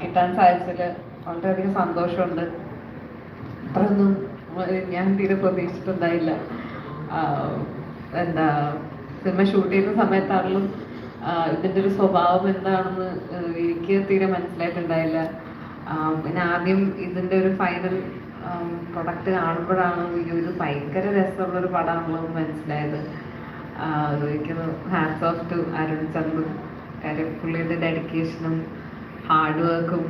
കിട്ടാൻ സാധിച്ചതിൽ വളരെയധികം സന്തോഷമുണ്ട്. അത്രയൊന്നും ഞാൻ തീരെ പ്രതീക്ഷിച്ചിട്ടുണ്ടായില്ല. എന്താ സിനിമ ഷൂട്ട് ചെയ്യുന്ന സമയത്താണെങ്കിലും ഇതിന്റെ ഒരു സ്വഭാവം എന്താണെന്ന് എനിക്ക് തീരെ മനസ്സിലായിട്ടുണ്ടായില്ല. പിന്നെ ആദ്യം ഇതിന്റെ ഒരു ഫൈനൽ പ്രൊഡക്റ്റ് കാണുമ്പോഴാണ് അയ്യോ ഇത് ഭയങ്കര രസമുള്ളൊരു പടമാണല്ലോ മനസ്സിലായത്. ആ, എനിക്ക് hats off to Arun Chandran കാര്യം പുള്ളിയുടെ ഡെഡിക്കേഷനും ഹാർഡ് വർക്കും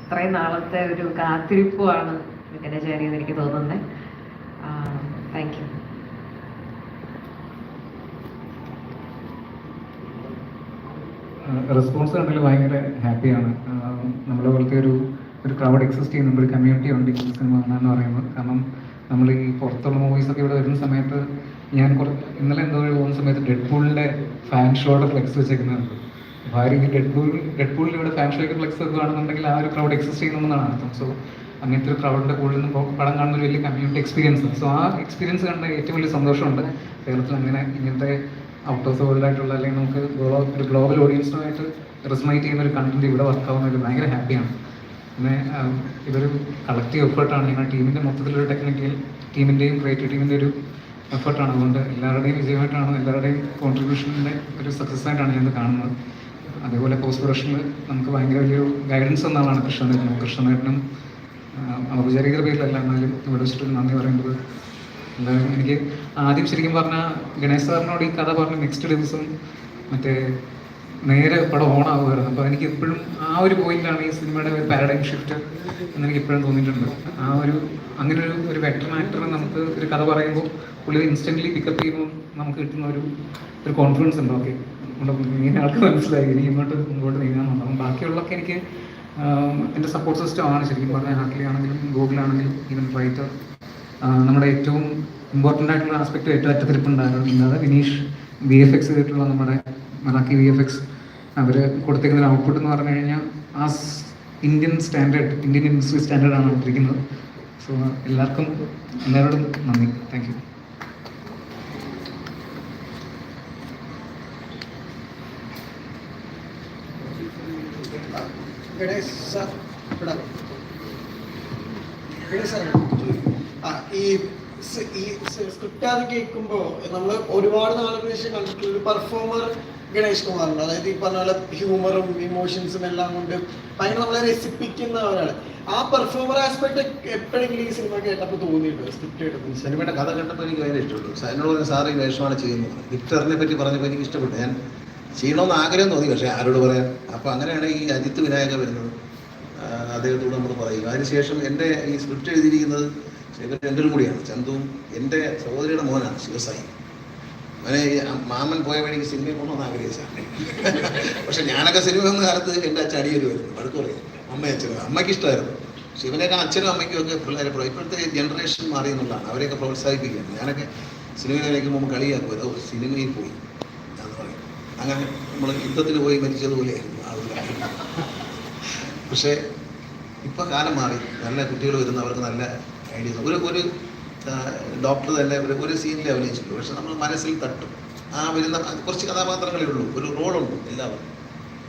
ഇത്രയും നാളത്തെ ഒരു കാത്തിരിപ്പുമാണ് വിഘ്നചാരി എന്ന് എനിക്ക് തോന്നുന്നത് താങ്ക് യു റെസ്പോൺസ് കണ്ടതിൽ ഭയങ്കര ഹാപ്പിയാണ് നമ്മളെ പോലത്തെ ഒരു ഒരു ക്രൗഡ് എക്സിസ്റ്റ് ചെയ്യുന്നുണ്ട് ഒരു കമ്മ്യൂണിറ്റി ഉണ്ട് ഈ സിനിമ കാണാന്ന് പറയുന്നത് കാരണം നമ്മൾ ഈ പുറത്തുള്ള മൂവീസ് ഒക്കെ ഇവിടെ വരുന്ന സമയത്ത് ഞാൻ കുറച്ച് ഇന്നലെ എന്തോ പോകുന്ന സമയത്ത് ഡെഡ് പൂളിന്റെ ഫാൻ ഷോയുടെ ഫ്ലെക്സ് വെച്ചേക്കുന്നുണ്ട് ഭാര്യ ഈ ഡെഡ് പൂൾ ഡെഡ് പൂളിൽ ഇവിടെ ഫാൻ ഷോയ്ക്ക് ഫ്ലെക്സ് ഒക്കെ ആ ഒരു ക്രൗഡ് എക്സിസ്റ്റ് ചെയ്യുന്നതാണ് അർത്ഥം. സോ അങ്ങനത്തെ ഒരു ക്രൗഡിന്റെ കൂടുതൽ നിന്ന് പടം കാണുന്ന ഒരു വലിയ കമ്മ്യൂണിറ്റി എക്സ്പീരിയൻസ് സോ ആ എക്സ്പീരിയൻസ് കണ്ട ഏറ്റവും വലിയ സന്തോഷമുണ്ട്. കേരളത്തിൽ അങ്ങനെ ഇങ്ങനത്തെ ഔട്ട് ഓഫ് ദ ആയിട്ടുള്ള അല്ലെങ്കിൽ നമുക്ക് ഒരു ഗ്ലോബൽ ഓഡിയൻസുമായിട്ട് റെസ്മൈറ്റ് ചെയ്യുന്ന ഒരു കണ്ടന്റ് ഇവിടെ വർക്ക് ആവുന്നതിൽ ഭയങ്കര ഹാപ്പിയാണ് പിന്നെ ആം, ഇതൊരു കളക്റ്റീവ് എഫേർട്ടാണ് ഞങ്ങളുടെ ടീമിന്റെ മൊത്തത്തിലൊരു ടെക്നിക്കൽ ടീമിന്റെയും ക്രിയേറ്റീവ് ടീമിന്റെ ഒരു എഫേർട്ടാണ് അതുകൊണ്ട് എല്ലാവരുടെയും വിജയമായിട്ടാണ് എല്ലാവരുടെയും കോൺട്രിബ്യൂഷന്റെ ഒരു സക്സസ് ആയിട്ടാണ് ഞാൻ കാണുന്നത്. അതേപോലെ പോസ്റ്റ് പ്രൊഡക്ഷനിൽ നമുക്ക് ഭയങ്കര വലിയൊരു ഗൈഡൻസ് എന്ന കൃഷ്ണനേട്ടനും. കൃഷ്ണനേട്ടനും ഔപചാരിക പേരിലല്ല എന്നാലും ഇവിടെ വെച്ചിട്ട് നന്ദി പറയുന്നത്. എന്തായാലും എനിക്ക് ആദ്യം ശരിക്കും പറഞ്ഞാൽ ഗണേശ് സാറിനോട് ഈ കഥ പറഞ്ഞ നെക്സ്റ്റ് ദിവസം മറ്റേ നേരെ പടം ഓണാവുമായിരുന്നു അപ്പോൾ എനിക്ക് എപ്പോഴും ആ ഒരു പോയിന്റാണ് ഈ സിനിമയുടെ പാരഡൈം ഷിഫ്റ്റ് എന്ന് എനിക്ക് എപ്പോഴും തോന്നിയിട്ടുണ്ട്. ആ ഒരു അങ്ങനെ ഒരു ഒരു വെറ്റർ ആക്ടർ നമുക്ക് ഒരു കഥ പറയുമ്പോൾ പുള്ളി ഇൻസ്റ്റന്റ്ലി പിക്കപ്പ് ചെയ്യുമ്പോൾ നമുക്ക് കിട്ടുന്ന ഒരു ഒരു കോൺഫിഡൻസ് ഉണ്ട്. ഓക്കെ ഇങ്ങനെ ആൾക്ക് മനസ്സിലായി. ഇനി ഇങ്ങോട്ട് മുമ്പോട്ട് നീങ്ങാമെന്നുണ്ട് അപ്പം ബാക്കിയുള്ളതൊക്കെ എനിക്ക് എന്റെ സപ്പോർട്ട് സിസ്റ്റം ആണ്. ശരിക്കും പറഞ്ഞാൽ ഹാക്കിലി ആണെങ്കിലും ഗൂഗിളാണെങ്കിലും ഈവൻ റൈറ്റർ നമ്മുടെ ഏറ്റവും ഇമ്പോർട്ടന്റ് ആയിട്ടുള്ള ആസ്പെക്ട് ഏറ്റവും അറ്റത്തിരിപ്പുണ്ടായിരുന്നത് വിനീഷ് വി എഫ് എക്സ് ചെയ്തിട്ടുള്ള നമ്മുടെ മറാക്കി വി എഫ് എക്സ് അവർ കൊടുത്തേക്കുന്ന ഔട്ട്പുട്ട് എന്ന് പറഞ്ഞു കഴിഞ്ഞാൽ ആ ഇന്ത്യൻ സ്റ്റാൻഡേർഡ് ഇന്ത്യൻ ഇൻഡസ്ട്രി സ്റ്റാൻഡേർഡാണ് ഇട്ടിരിക്കുന്നത് സോ എല്ലാവർക്കും എല്ലാവരോടും നന്ദി. താങ്ക് യു ഈ സ്ക്രിപ്റ്റ് അത് കേൾക്കുമ്പോൾ നമ്മൾ ഒരുപാട് നാളുകൾ ശേഷം കണ്ടിട്ടുള്ള ഒരു പെർഫോമർ ഗണേഷ് കുമാറുണ്ട് അതായത് ഈ പറഞ്ഞ പോലെ ഹ്യൂമറും ഇമോഷൻസും എല്ലാം കൊണ്ട് ഭയങ്കര നമ്മളെ രസിപ്പിക്കുന്ന ഒരാൾ ആ പെർഫോമർ ആസ്പെക്ട് എപ്പോഴെങ്കിലും ഈ സിനിമ കേട്ടപ്പോൾ തോന്നിയിട്ടുണ്ട്? സ്ക്രിപ്റ്റ് കേട്ടപ്പോൾ സിനിമയുടെ കഥ കണ്ടപ്പോൾ എനിക്ക് ഭയങ്കര ഇഷ്ടപ്പെട്ടു. സാറിനോട് സാറ് ഈ വേഷമാണ് ചെയ്യുന്നത്. വിക്ടറിനെ പറ്റി പറഞ്ഞപ്പോൾ എനിക്ക് ഇഷ്ടപ്പെട്ടു. ഞാൻ ചെയ്യണമെന്ന് ആഗ്രഹം തോന്നി പക്ഷേ ആരോട് പറയാൻ അപ്പോൾ അങ്ങനെയാണ് ഈ അജിത്ത് വിനായക വരുന്നത്. അദ്ദേഹത്തോട് നമ്മൾ പറയും. അതിനുശേഷം എന്റെ ഈ സ്ക്രിപ്റ്റ് എഴുതിയിരിക്കുന്നത് ശേഖരൻ എന്റെലും കൂടിയാണ്. ചന്തുവും എന്റെ സഹോദരിയുടെ മോനാണ് ശിവസായി. അവനെ മാമൻ പോയ വഴിക്ക് സിനിമയിൽ പോകണമെന്ന് ആഗ്രഹിച്ചാണ് പക്ഷെ ഞാനൊക്കെ സിനിമ വന്ന കാലത്ത് എന്റെ അച്ഛൻ അടിയൊരുമായിരുന്നു അടുത്ത് പറയും അമ്മ അച്ഛനും. അമ്മയ്ക്ക് ഇഷ്ടമായിരുന്നു. ശിവനൊക്കെ അച്ഛനും അമ്മയ്ക്കും ഒക്കെ പിള്ളേരെ ഇപ്പോഴത്തെ ജനറേഷൻ മാറി എന്നുള്ളതാണ്. അവരെയൊക്കെ പ്രോത്സാഹിപ്പിക്കുകയാണ്. ഞാനൊക്കെ സിനിമയിലേക്ക് പോകുമ്പോൾ കളിയാക്കുമല്ലോ സിനിമയിൽ പോയി. എന്ന് പറയും. അങ്ങനെ നമ്മൾ യുദ്ധത്തിൽ പോയി മരിച്ചതുപോലെയായിരുന്നു. ആളുകൾ പക്ഷേ ഇപ്പം കാലം മാറി. നല്ല കുട്ടികൾ വരുന്ന അവർക്ക് നല്ല ഐഡിയസ്. ഒരു ഒരു ഡോക്ടർ തന്നെ ഒരു സീനിലെ അഭിനയിച്ചിട്ടുള്ളൂ പക്ഷെ നമ്മൾ മനസ്സിൽ തട്ടും. ആ വരുന്ന കുറച്ച് കഥാപാത്രങ്ങളേ ഉള്ളൂ. ഒരു റോളുണ്ട് എല്ലാവർക്കും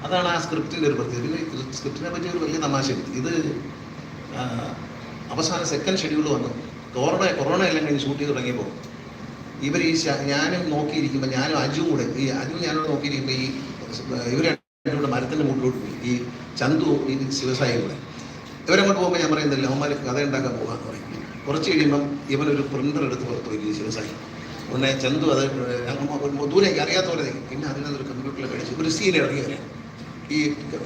അതാണ് ആ സ്ക്രിപ്റ്റിന്റെ ഒരു പ്രത്യേകത. പിന്നെ സ്ക്രിപ്റ്റിനെ പറ്റി ഒരു വലിയ തമാശ ഇത് അവസാന സെക്കൻഡ് ഷെഡ്യൂൾ വന്നു. കൊറോണ കൊറോണ എല്ലാം കഴിഞ്ഞ് ഷൂട്ട് ചെയ്ത് തുടങ്ങിയപ്പോൾ ഇവർ ഈ ഞാനും നോക്കിയിരിക്കുമ്പോൾ ഞാനും അജുവും കൂടെ ഈ അജു ഞാനോട് നോക്കിയിരിക്കുമ്പോൾ ഈ ഇവർ രണ്ടുകൂടെ മരത്തിന്റെ മുകളിലോട്ട് പോയി. ഈ ചന്തു ഈ ശിവസായി കൂടെ. ഇവരങ്ങോട്ട് പോകുമ്പോൾ ഞാൻ പറയുന്നില്ല അവന്മാർ കഥ ഉണ്ടാക്കാൻ പറയും കുറച്ച് കഴിയുമ്പം ഇവനൊരു പ്രിന്റർ എടുത്ത് പുറത്ത് ഈ ശിവസായി ഉടനെ ചന്തു അത് ദൂരേക്ക് അറിയാത്ത പോലെ അതിനകത്ത് ഒരു കമ്പ്യൂട്ടറിൽ കഴിച്ച് ഒരു സീൻ ഇറങ്ങി വരാം. ഈ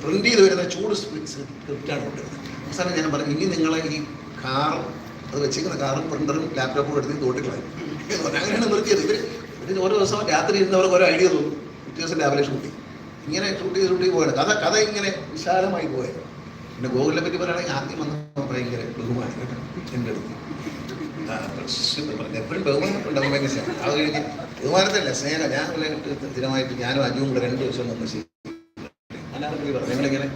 പ്രിന്റ് ചെയ്ത് വരുന്ന ചൂട് സ്ക്രിപ്റ്റാണ് കൊണ്ടുവരുന്നത് അവസാനം ഞാൻ പറഞ്ഞു ഇനി നിങ്ങളെ ഈ കാറും അത് വെച്ചിരിക്കുന്ന കാറും പ്രിന്ററും ലാപ്ടോപ്പും എടുത്ത് തോട്ടിക്കളയും അങ്ങനെയാണ് നിർത്തിയത്. ഇവർ ഇതിന് ഓരോ ദിവസം രാത്രി ഇരുന്നവർക്ക് ഓരോ ഐഡിയ തോന്നും. പിറ്റേ ദിവസം രാവിലെ ഇങ്ങനെ ഷൂട്ട് ചെയ്ത് ഷൂട്ട് ചെയ്ത് പോയത് കഥ കഥ ഇങ്ങനെ വിശാലമായി പോയത് പിന്നെ ഗോകുലിനെ പറ്റി പറയുകയാണെങ്കിൽ ആദ്യം വന്നപ്പോൾ ഭയങ്കര ബഹുമാനം കേട്ടോ എന്റെ അടുത്ത് ആ. എപ്പോഴും ബഹുമാനമുണ്ടാകും ഭയങ്കര സ്നേഹം. അത് കഴിഞ്ഞ് ബഹുമാനത്തല്ല സ്നേഹം ഞാൻ സ്ഥിരമായിട്ട് ഞാനും അജുവും കൂടെ രണ്ട് ദിവസം വന്ന് ശരി അനാർക്കലി പറഞ്ഞു ഞങ്ങളിങ്ങനെ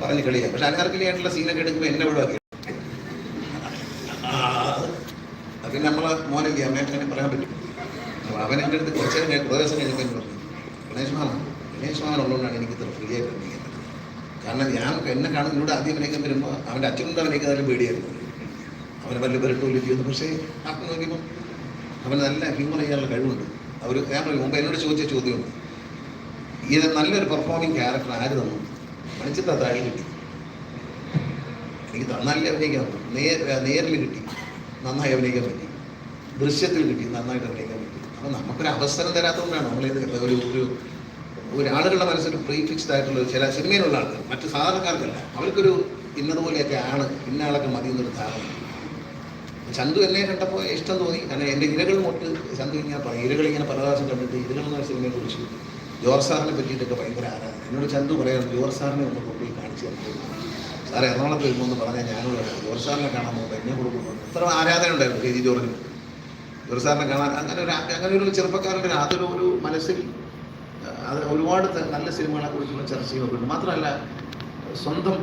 പറഞ്ഞ് പക്ഷെ അനാർക്കലി ആയിട്ടുള്ള സീനൊക്കെ എടുക്കുമ്പോൾ എന്നെ ഒഴിവാക്കി അത് നമ്മളെ മോനല്ലേ അമ്മയെ അങ്ങനെ പറയാൻ പറ്റും അവൻ എന്റെ അടുത്ത് കുറച്ച് നേരം കുറേ ദിവസം കഴിഞ്ഞപ്പോൾ പറഞ്ഞു ഗണേഷ് മാമ ഗണേഷ് മാമൻ ഉള്ളതുകൊണ്ടാണ് എനിക്ക് ഇത്ര ഫ്രീ ആയിട്ട് കാരണം ഞാൻ എന്നെ കാണുന്ന ഇവിടെ ആദ്യം അഭിനയിക്കാൻ വരുമ്പോൾ അവന്റെ അച്ഛനോട് അഭിനയിക്കുന്നതിലും പേടിയായിരുന്നു. അവനെ വല്ല പെരട്ടൂല്ല ചെയ്യുന്നു. പക്ഷേ ആത്മ നോക്കിയപ്പോൾ അവന് നല്ല ഹ്യൂമർ ചെയ്യാനുള്ള കഴിവുണ്ട്. അവർ ഞാൻ പറയും മുമ്പ് എന്നോട് ചോദിച്ച ചോദ്യമുണ്ട്. ഇത് നല്ലൊരു പെർഫോമിങ് ക്യാരക്ടർ ആര് തന്നു? മണിച്ചിത്ത താഴെ കിട്ടി. എനിക്ക് നന്നായി അഭിനയിക്കാൻ നേർ നേരിൽ കിട്ടി. നന്നായി അഭിനയിക്കാൻ പറ്റി. ദൃശ്യത്തിൽ കിട്ടി. നന്നായിട്ട് അഭിനയിക്കാൻ പറ്റി. അപ്പം നമുക്കൊരു അവസരം തരാത്തതുകൊണ്ടാണ് നമ്മളേത് ഒരു ഒരു ഒരാളുകളുടെ മനസ്സിൽ പ്രീ ഫിക്സ്ഡ് ആയിട്ടുള്ള ചില സിനിമയിലുള്ള ആൾക്കാർ മറ്റ് സാധാരണക്കാർക്കല്ല. അവർക്കൊരു ഇന്നതുപോലെയൊക്കെ ആണ്. ഇന്ന ആളൊക്കെ മതി എന്നൊരു ധാരണ. ചന്തു എന്നെ കണ്ടപ്പോൾ ഇഷ്ടം തോന്നി. കാരണം എന്റെ ഇരകൾ മൊട്ട് ചന്തു ഇങ്ങനെ പറയും ഇരകൾ ഇങ്ങനെ പ്രാവശ്യം കണ്ടിട്ട് ഇരകൾ എന്ന സിനിമയെ കുറിച്ച് ജോർജ് സാറിനെ പറ്റിയിട്ടൊക്കെ ഭയങ്കര ആരാധന എന്നോട് ചന്തു പറയാം ജോർജ് സാറിനെ ഒന്ന് കൊണ്ടുപോയി കാണിച്ചു തന്നു. സാറേ എറണാകുളത്ത് വരുമ്പോൾ എന്ന് പറഞ്ഞാൽ ഞാനോട് ജോർസാറിനെ കാണാൻ പോകുമ്പോൾ എന്നെ കൊടുക്കുന്നു അത്ര ആരാധന ഉണ്ടായിരുന്നു കെ ജി ജോർജിന്. ജോർജ് സാറിനെ കാണാൻ അങ്ങനെ ഒരു അങ്ങനെ ഒരു ചെറുപ്പക്കാരുടെ ഒരു അതൊരു ഒരു മനസ്സിൽ അത് ഒരുപാട് നല്ല സിനിമകളെ കുറിച്ചുള്ള ചർച്ചയൊക്കെ ഉണ്ട് മാത്രമല്ല സ്വന്തം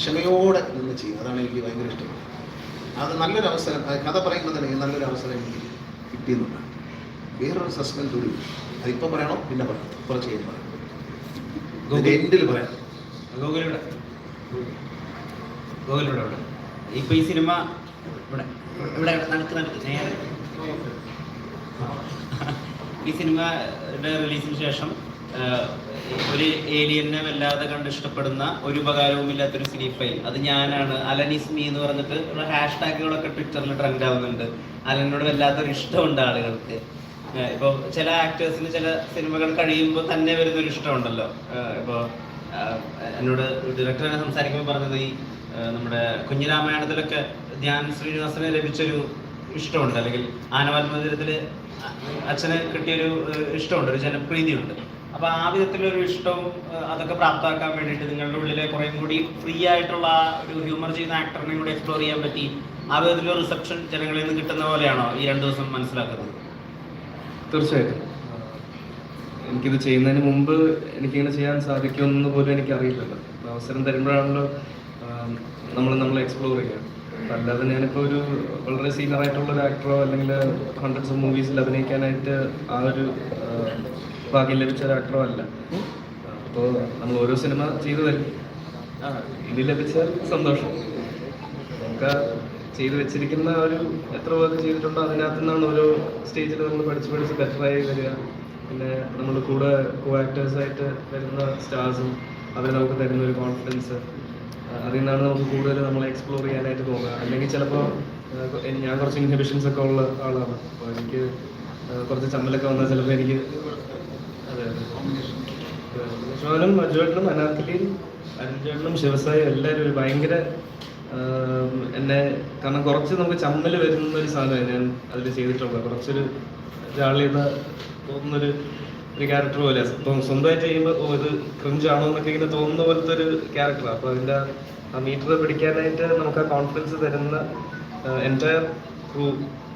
ക്ഷമയോടെ നിന്ന് ചെയ്യും അതാണ് എനിക്ക് ഭയങ്കര ഇഷ്ടം. അത് നല്ലൊരു അവസരം കഥ പറയുമ്പോൾ തന്നെ നല്ലൊരു അവസരം എനിക്ക് കിട്ടിയെന്നുണ്ട്. വേറൊരു സസ്പെൻസ് ഒരു അതിപ്പോൾ പറയണോ? പിന്നെ പറയാം കുറച്ച് കഴിഞ്ഞ് പറയാം എൻഡിൽ പറയാം. ഗോകുലിവിടെ. ഗോകുലിവിടെ ഇവിടെ. ഇപ്പൊ ഈ സിനിമ ഇവിടെ ഇവിടെ നടക്ക് നടക്ക് നേരെ ഈ സിനിമയുടെ റിലീസിന് ശേഷം ഒരു ഏലിയനെ വല്ലാതെ കണ്ട് ഇഷ്ടപ്പെടുന്ന ഒരു ഉപകാരവും ഇല്ലാത്തൊരു സിനിഫൈൽ അത് ഞാനാണ്. അലനിസ്മി എന്ന് പറഞ്ഞിട്ട് ഹാഷ് ടാഗുകളൊക്കെ ട്വിറ്ററിൽ ട്രെൻഡ് ആവുന്നുണ്ട്. അലനോട് വല്ലാത്തൊരു ഇഷ്ടമുണ്ട് ആളുകൾക്ക്. ഇപ്പൊ ചില ആക്ടേഴ്സിന് ചില സിനിമകൾ കഴിയുമ്പോൾ തന്നെ വരുന്നൊരു ഇഷ്ടമുണ്ടല്ലോ. ആഹ്, ഇപ്പൊ ആഹ്, എന്നോട് ഡയറക്ടർ സംസാരിക്കുമ്പോൾ പറഞ്ഞത് ഈ നമ്മുടെ കുഞ്ഞിരാമായണത്തിലൊക്കെ ധ്യാൻ ശ്രീനിവാസന് ലഭിച്ചൊരു ഇഷ്ടമുണ്ട്. അല്ലെങ്കിൽ ആനവാൽമന്ദിരത്തിൽ അച്ഛന് കിട്ടിയൊരു ഇഷ്ടമുണ്ട് ഒരു ജനപ്രീതിയുണ്ട്. അപ്പോൾ ആ വിധത്തിലൊരു ഇഷ്ടവും അതൊക്കെ പ്രാപ്തമാക്കാൻ വേണ്ടിയിട്ട് നിങ്ങളുടെ ഉള്ളിലെ കുറേ കൂടി ഫ്രീ ആയിട്ടുള്ള ഒരു ഹ്യൂമർ ചെയ്യുന്ന ആക്ടറിനെ കൂടി എക്സ്പ്ലോർ ചെയ്യാൻ പറ്റി ആ വിധത്തിലൊരു റിസപ്ഷൻ ജനങ്ങളിൽ നിന്ന് കിട്ടുന്ന പോലെയാണോ ഈ രണ്ടു ദിവസം മനസ്സിലാക്കുന്നത്? തീർച്ചയായിട്ടും. എനിക്കിത് ചെയ്യുന്നതിന് മുമ്പ് എനിക്കിങ്ങനെ ചെയ്യാൻ സാധിക്കുമെന്ന് പോലും എനിക്കറിയില്ലല്ലോ. അവസരം തരുമ്പോഴാണല്ലോ നമ്മൾ നമ്മൾ എക്സ്പ്ലോർ ചെയ്യുക. അല്ലാതെ ഞാനിപ്പോൾ ഒരു വളരെ സീനിയർ ആയിട്ടുള്ള ഒരു ആക്ടറോ അല്ലെങ്കിൽ ഹൺഡ്രഡ്സ് ഓഫ് മൂവീസിൽ അഭിനയിക്കാനായിട്ട് ആ ഒരു ഭാഗ്യം ലഭിച്ച ഒരു ആക്ടറോ അല്ല. അപ്പോൾ നമ്മൾ ഓരോ സിനിമ ചെയ്തു വരും ആ. ഇത് ലഭിച്ചാൽ സന്തോഷം. നമുക്ക് ചെയ്തു വെച്ചിരിക്കുന്ന ഒരു എത്ര വർക്ക് ചെയ്തിട്ടുണ്ടോ അതിനകത്തു നിന്നാണ് ഓരോ സ്റ്റേജിൽ നമ്മൾ പഠിച്ച് പഠിച്ച് ബെറ്ററായി വരിക. പിന്നെ നമ്മൾ കൂടെ കോ ആക്ടേഴ്സായിട്ട് വരുന്ന സ്റ്റാർസും അവർ നമുക്ക് തരുന്ന ഒരു കോൺഫിഡൻസ് അതിൽ നിന്നാണ് നമുക്ക് കൂടുതൽ നമ്മൾ എക്സ്പ്ലോർ ചെയ്യാനായിട്ട് തോന്നുക. അല്ലെങ്കിൽ ചിലപ്പോൾ ഞാൻ കുറച്ച് ഇൻഹിബിഷൻസ് ഒക്കെ ഉള്ള ആളാണ്. അപ്പോൾ എനിക്ക് കുറച്ച് ചമ്മലൊക്കെ വന്നാൽ ചിലപ്പോൾ എനിക്ക് അതെ അതെ. വിശ്വാനും മജുവേട്ടനും അനാർക്കലിയും അരുൺചേട്ടനും ശിവസായും എല്ലാവരും ഒരു ഭയങ്കര എന്നെ കാരണം കുറച്ച് നമുക്ക് ചമ്മൽ വരുന്ന ഒരു സാധനമാണ് ഞാൻ അതിൽ ചെയ്തിട്ടുള്ളത്. കുറച്ചൊരു ജാള്യത തോന്നുന്നൊരു ഒരു ക്യാരക്ടർ പോലെ. ഇപ്പം സ്വന്തമായിട്ട് ചെയ്യുമ്പോൾ ഓ ഇത് ക്രിഞ്ചാണോ എന്നൊക്കെ ഇങ്ങനെ തോന്നുന്ന പോലത്തെ ഒരു ക്യാരക്ടറാണ് അപ്പോൾ അതിന്റെ ആ മീറ്റർ പിടിക്കാനായിട്ട് നമുക്ക് ആ കോൺഫിഡൻസ് തരുന്ന എന്റയർ ക്രൂ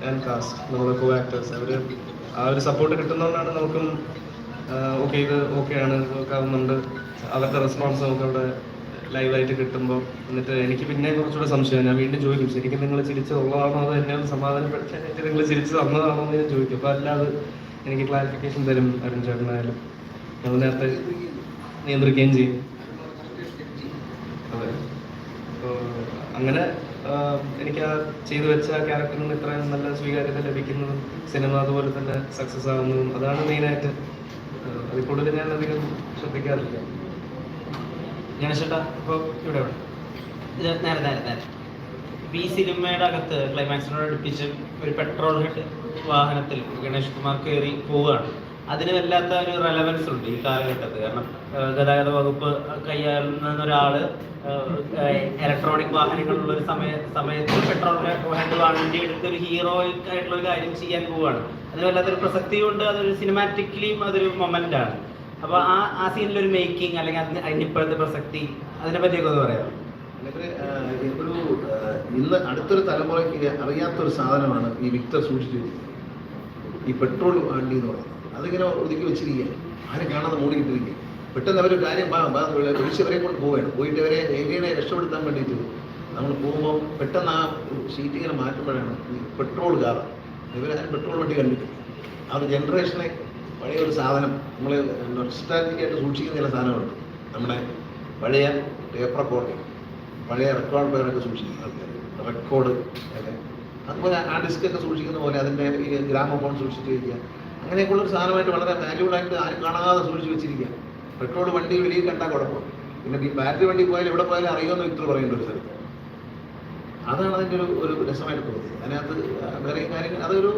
ആൻഡ് കാസ്റ്റ് നമ്മുടെ കോ ആക്ടേഴ്സ് അവർ ആ ഒരു സപ്പോർട്ട് കിട്ടുന്നതുകൊണ്ടാണ് നമുക്കും ഓക്കെ ഇത് ഓക്കെ ആണ് നോക്കാവുന്നുണ്ട് അവരുടെ റെസ്പോൺസ് നമുക്ക് അവിടെ ലൈവായിട്ട് കിട്ടുമ്പോൾ എന്നിട്ട് എനിക്ക് പിന്നെ കുറച്ചുകൂടെ സംശയം. ഞാൻ വീണ്ടും ചോദിക്കും ശരിക്കും നിങ്ങൾ ചിരിച്ചതുള്ളതാണോ അതോ എന്നെ ഒന്ന് സമാധാനപ്പെടുത്താനായിട്ട് നിങ്ങൾ ചിരിച്ചു തന്നതാണോ എന്ന് ഞാൻ ചോദിക്കും. അപ്പോൾ അല്ലാതെ എനിക്ക് ക്ലാരിഫിക്കേഷൻ തരും അരുൺ ചേട്ടനായാലും ഞങ്ങൾ നേരത്തെ നിയന്ത്രിക്കുകയും ചെയ്യും. അതെ. അങ്ങനെ എനിക്ക് ആ ചെയ്തു വെച്ച ക്യാരക്ടറിന് ഇത്രയും നല്ല സ്വീകാര്യത ലഭിക്കുന്നതും സിനിമ അതുപോലെ തന്നെ സക്സസ് ആവുന്നതും അതാണ് മെയിനായിട്ട് അതിൽ കൂടുതൽ ഞാൻ അധികം ശ്രദ്ധിക്കാറില്ല. ഞാൻ ചേട്ടാ ഇപ്പോൾ ഇവിടെ നേരെ നേരെ നേരെ. ഈ സിനിമയുടെ അകത്ത് ക്ലൈമാക്സിനോട് അടുപ്പിച്ച് ഒരു പെട്രോൾ ഹെഡ് വാഹനത്തിൽ ഗണേഷ് കുമാർ കയറി പോവുകയാണ്. അതിന് വല്ലാത്ത ഒരു റെലവൻസ് ഉണ്ട് ഈ കാലഘട്ടത്തിൽ. കാരണം ഗതാഗത വകുപ്പ് കൈയാളുന്ന ഒരാൾ ഇലക്ട്രോണിക് വാഹനങ്ങളുള്ള ഒരു സമയ സമയത്ത് പെട്രോൾ വണ്ടി എടുത്ത് ഒരു ഹീറോയിക് ആയിട്ടുള്ള ഒരു കാര്യം ചെയ്യാൻ പോവുകയാണ്. അതിന് വല്ലാത്തൊരു പ്രസക്തിയുണ്ട് അതൊരു സിനിമാറ്റിക്കലിയും അതൊരു മൊമെന്റ് ആണ്. അപ്പൊ ആ ആ സീനിൽ ഒരു മേക്കിംഗ് അല്ലെങ്കിൽ അതിന് അതിന് ഇപ്പോഴത്തെ പ്രസക്തി അതിനെ പറ്റിയൊക്കെ ഒന്ന് പറയാം ഇന്ന് അടുത്തൊരു തലമുറയ്ക്ക് അറിയാത്തൊരു സാധനമാണ് ഈ വിക്ടർ സൂക്ഷിച്ചു. ഈ പെട്രോൾ വണ്ടി എന്ന് പറയുന്നത്. അതിങ്ങനെ ഒതുക്കി വെച്ചിരിക്കുക ആരും കാണാതെ മൂടിയിട്ടിരിക്കുക പെട്ടെന്ന് അവർ കാര്യം ഒഴിച്ചവരെ കൊണ്ട് പോവുകയാണ്. പോയിട്ട് അവരെ ഏരിയനെ രക്ഷപ്പെടുത്താൻ വേണ്ടിയിട്ട് നമ്മൾ പോകുമ്പോൾ പെട്ടെന്ന് ആ സീറ്റ് ഇങ്ങനെ മാറ്റുമ്പോഴാണ് ഈ പെട്രോൾ കാർ. ഇവരെ പെട്രോൾ വണ്ടി കണ്ടിട്ടില്ല. ആ ഒരു ജനറേഷനെ പഴയ ഒരു സാധനം. നമ്മൾ നൊസ്റ്റാലജിക്കായിട്ട് സൂക്ഷിക്കുന്ന ചില സാധനമുണ്ട് നമ്മുടെ പഴയ ടേപ്പ് റെക്കോർഡ് പഴയ റെക്കോർഡ് പേരൊക്കെ സൂക്ഷിക്കുന്ന റെക്കോർഡ് അതുപോലെ ആ ഡിസ്കൊക്കെ സൂക്ഷിക്കുന്ന പോലെ അതിന്റെ ഗ്രാമഫോൺ സൂക്ഷിച്ച് വയ്ക്കുക അങ്ങനെയൊക്കെയുള്ള ഒരു സാധനമായിട്ട് വളരെ വാല്യൂ ആയിട്ട് ആരും കാണാതെ സൂക്ഷിച്ച് വെച്ചിരിക്കുക. പെട്രോൾ വണ്ടി വെളിയിൽ കണ്ടാൽ കുഴപ്പം. പിന്നെ ഈ ബാറ്ററി വണ്ടി പോയാലും എവിടെ പോയാലും അറിയുമെന്ന് വിക്ടർ പറയേണ്ട ഒരു സ്ഥലത്ത്. അതാണ് അതിന്റെ ഒരു ഒരു രസമായിട്ട് തോന്നിയത്. അതിനകത്ത് വേറെ കാര്യങ്ങൾ അതൊരു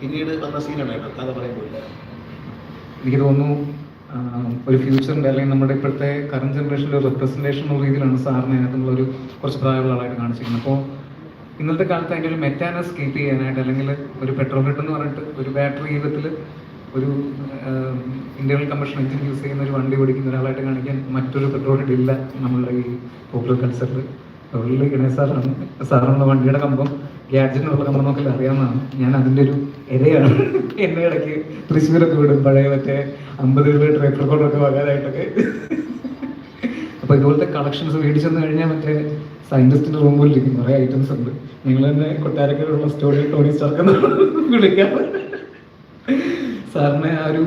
പിന്നീട് വന്ന സീനാണ് കേട്ടോ കഥ പറയുമ്പോൾ. എനിക്ക് തോന്നുന്നു ഒരു ഫ്യൂച്ചറിന്റെ അല്ലെങ്കിൽ നമ്മുടെ ഇപ്പോഴത്തെ കറണ്ട് ജനറേഷന്റെ ഒരു എന്നുള്ള രീതിയിലാണ് സാറിനെ അതിനകത്തുള്ള ഒരു കുറച്ച് പ്രായമുള്ള ആളായിട്ട് കാണിച്ചിരിക്കുന്നത്. അപ്പോൾ ഇന്നത്തെ കാലത്ത് അതിന്റെ ഒരു മെറ്റാനസ് കീപ്പ് ചെയ്യാനായിട്ട് അല്ലെങ്കിൽ ഒരു പെട്രോൾ ഹെഡ് എന്ന് പറഞ്ഞിട്ട് ഒരു ബാറ്ററി യുഗത്തിൽ ഒരു ഇന്റേണൽ കമ്പഷൻ എഞ്ചിൻ യൂസ് ചെയ്യുന്ന ഒരു വണ്ടി ഓടിക്കുന്ന ഒരാളായിട്ട് കാണിക്കാൻ മറ്റൊരു പെട്രോൾ ഹെഡ് ഇല്ല നമ്മളുടെ ഈ പോപ്പുലർ കൾച്ചറിൽ അതുകൊണ്ട് ഗണേശ് സാറാണ് സാറിനുള്ള വണ്ടിയുടെ കമ്പം. ഗ്യാഡ്ജറ്റിനുള്ള കമ്പം നോക്കൽ അറിയാവുന്നതാണ്. ഞാൻ അതിന്റെ ഒരു ഇരയാണ്. എന്നെ ഇടയ്ക്ക് തൃശ്ശൂരൊക്കെ വിടും. പഴയ മറ്റേ അമ്പത് രൂപ ട്രേക്കർ റെക്കോർഡൊക്കെ വാങ്ങാനായിട്ടൊക്കെ. അപ്പോൾ ഇതുപോലത്തെ കളക്ഷൻസ് മേടിച്ചെന്ന് കഴിഞ്ഞാൽ മറ്റേ സയന്റിസ്റ്റിന്റെ റൂം പോലെ ഇരിക്കും. കുറേ ഐറ്റംസ് ഉണ്ട്. നിങ്ങൾ തന്നെ കൊട്ടാരക്കരയുള്ള സ്റ്റോറി ടോണി സ്റ്റാർക്ക് വിളിക്കാം സാറിനെ ആ ഒരു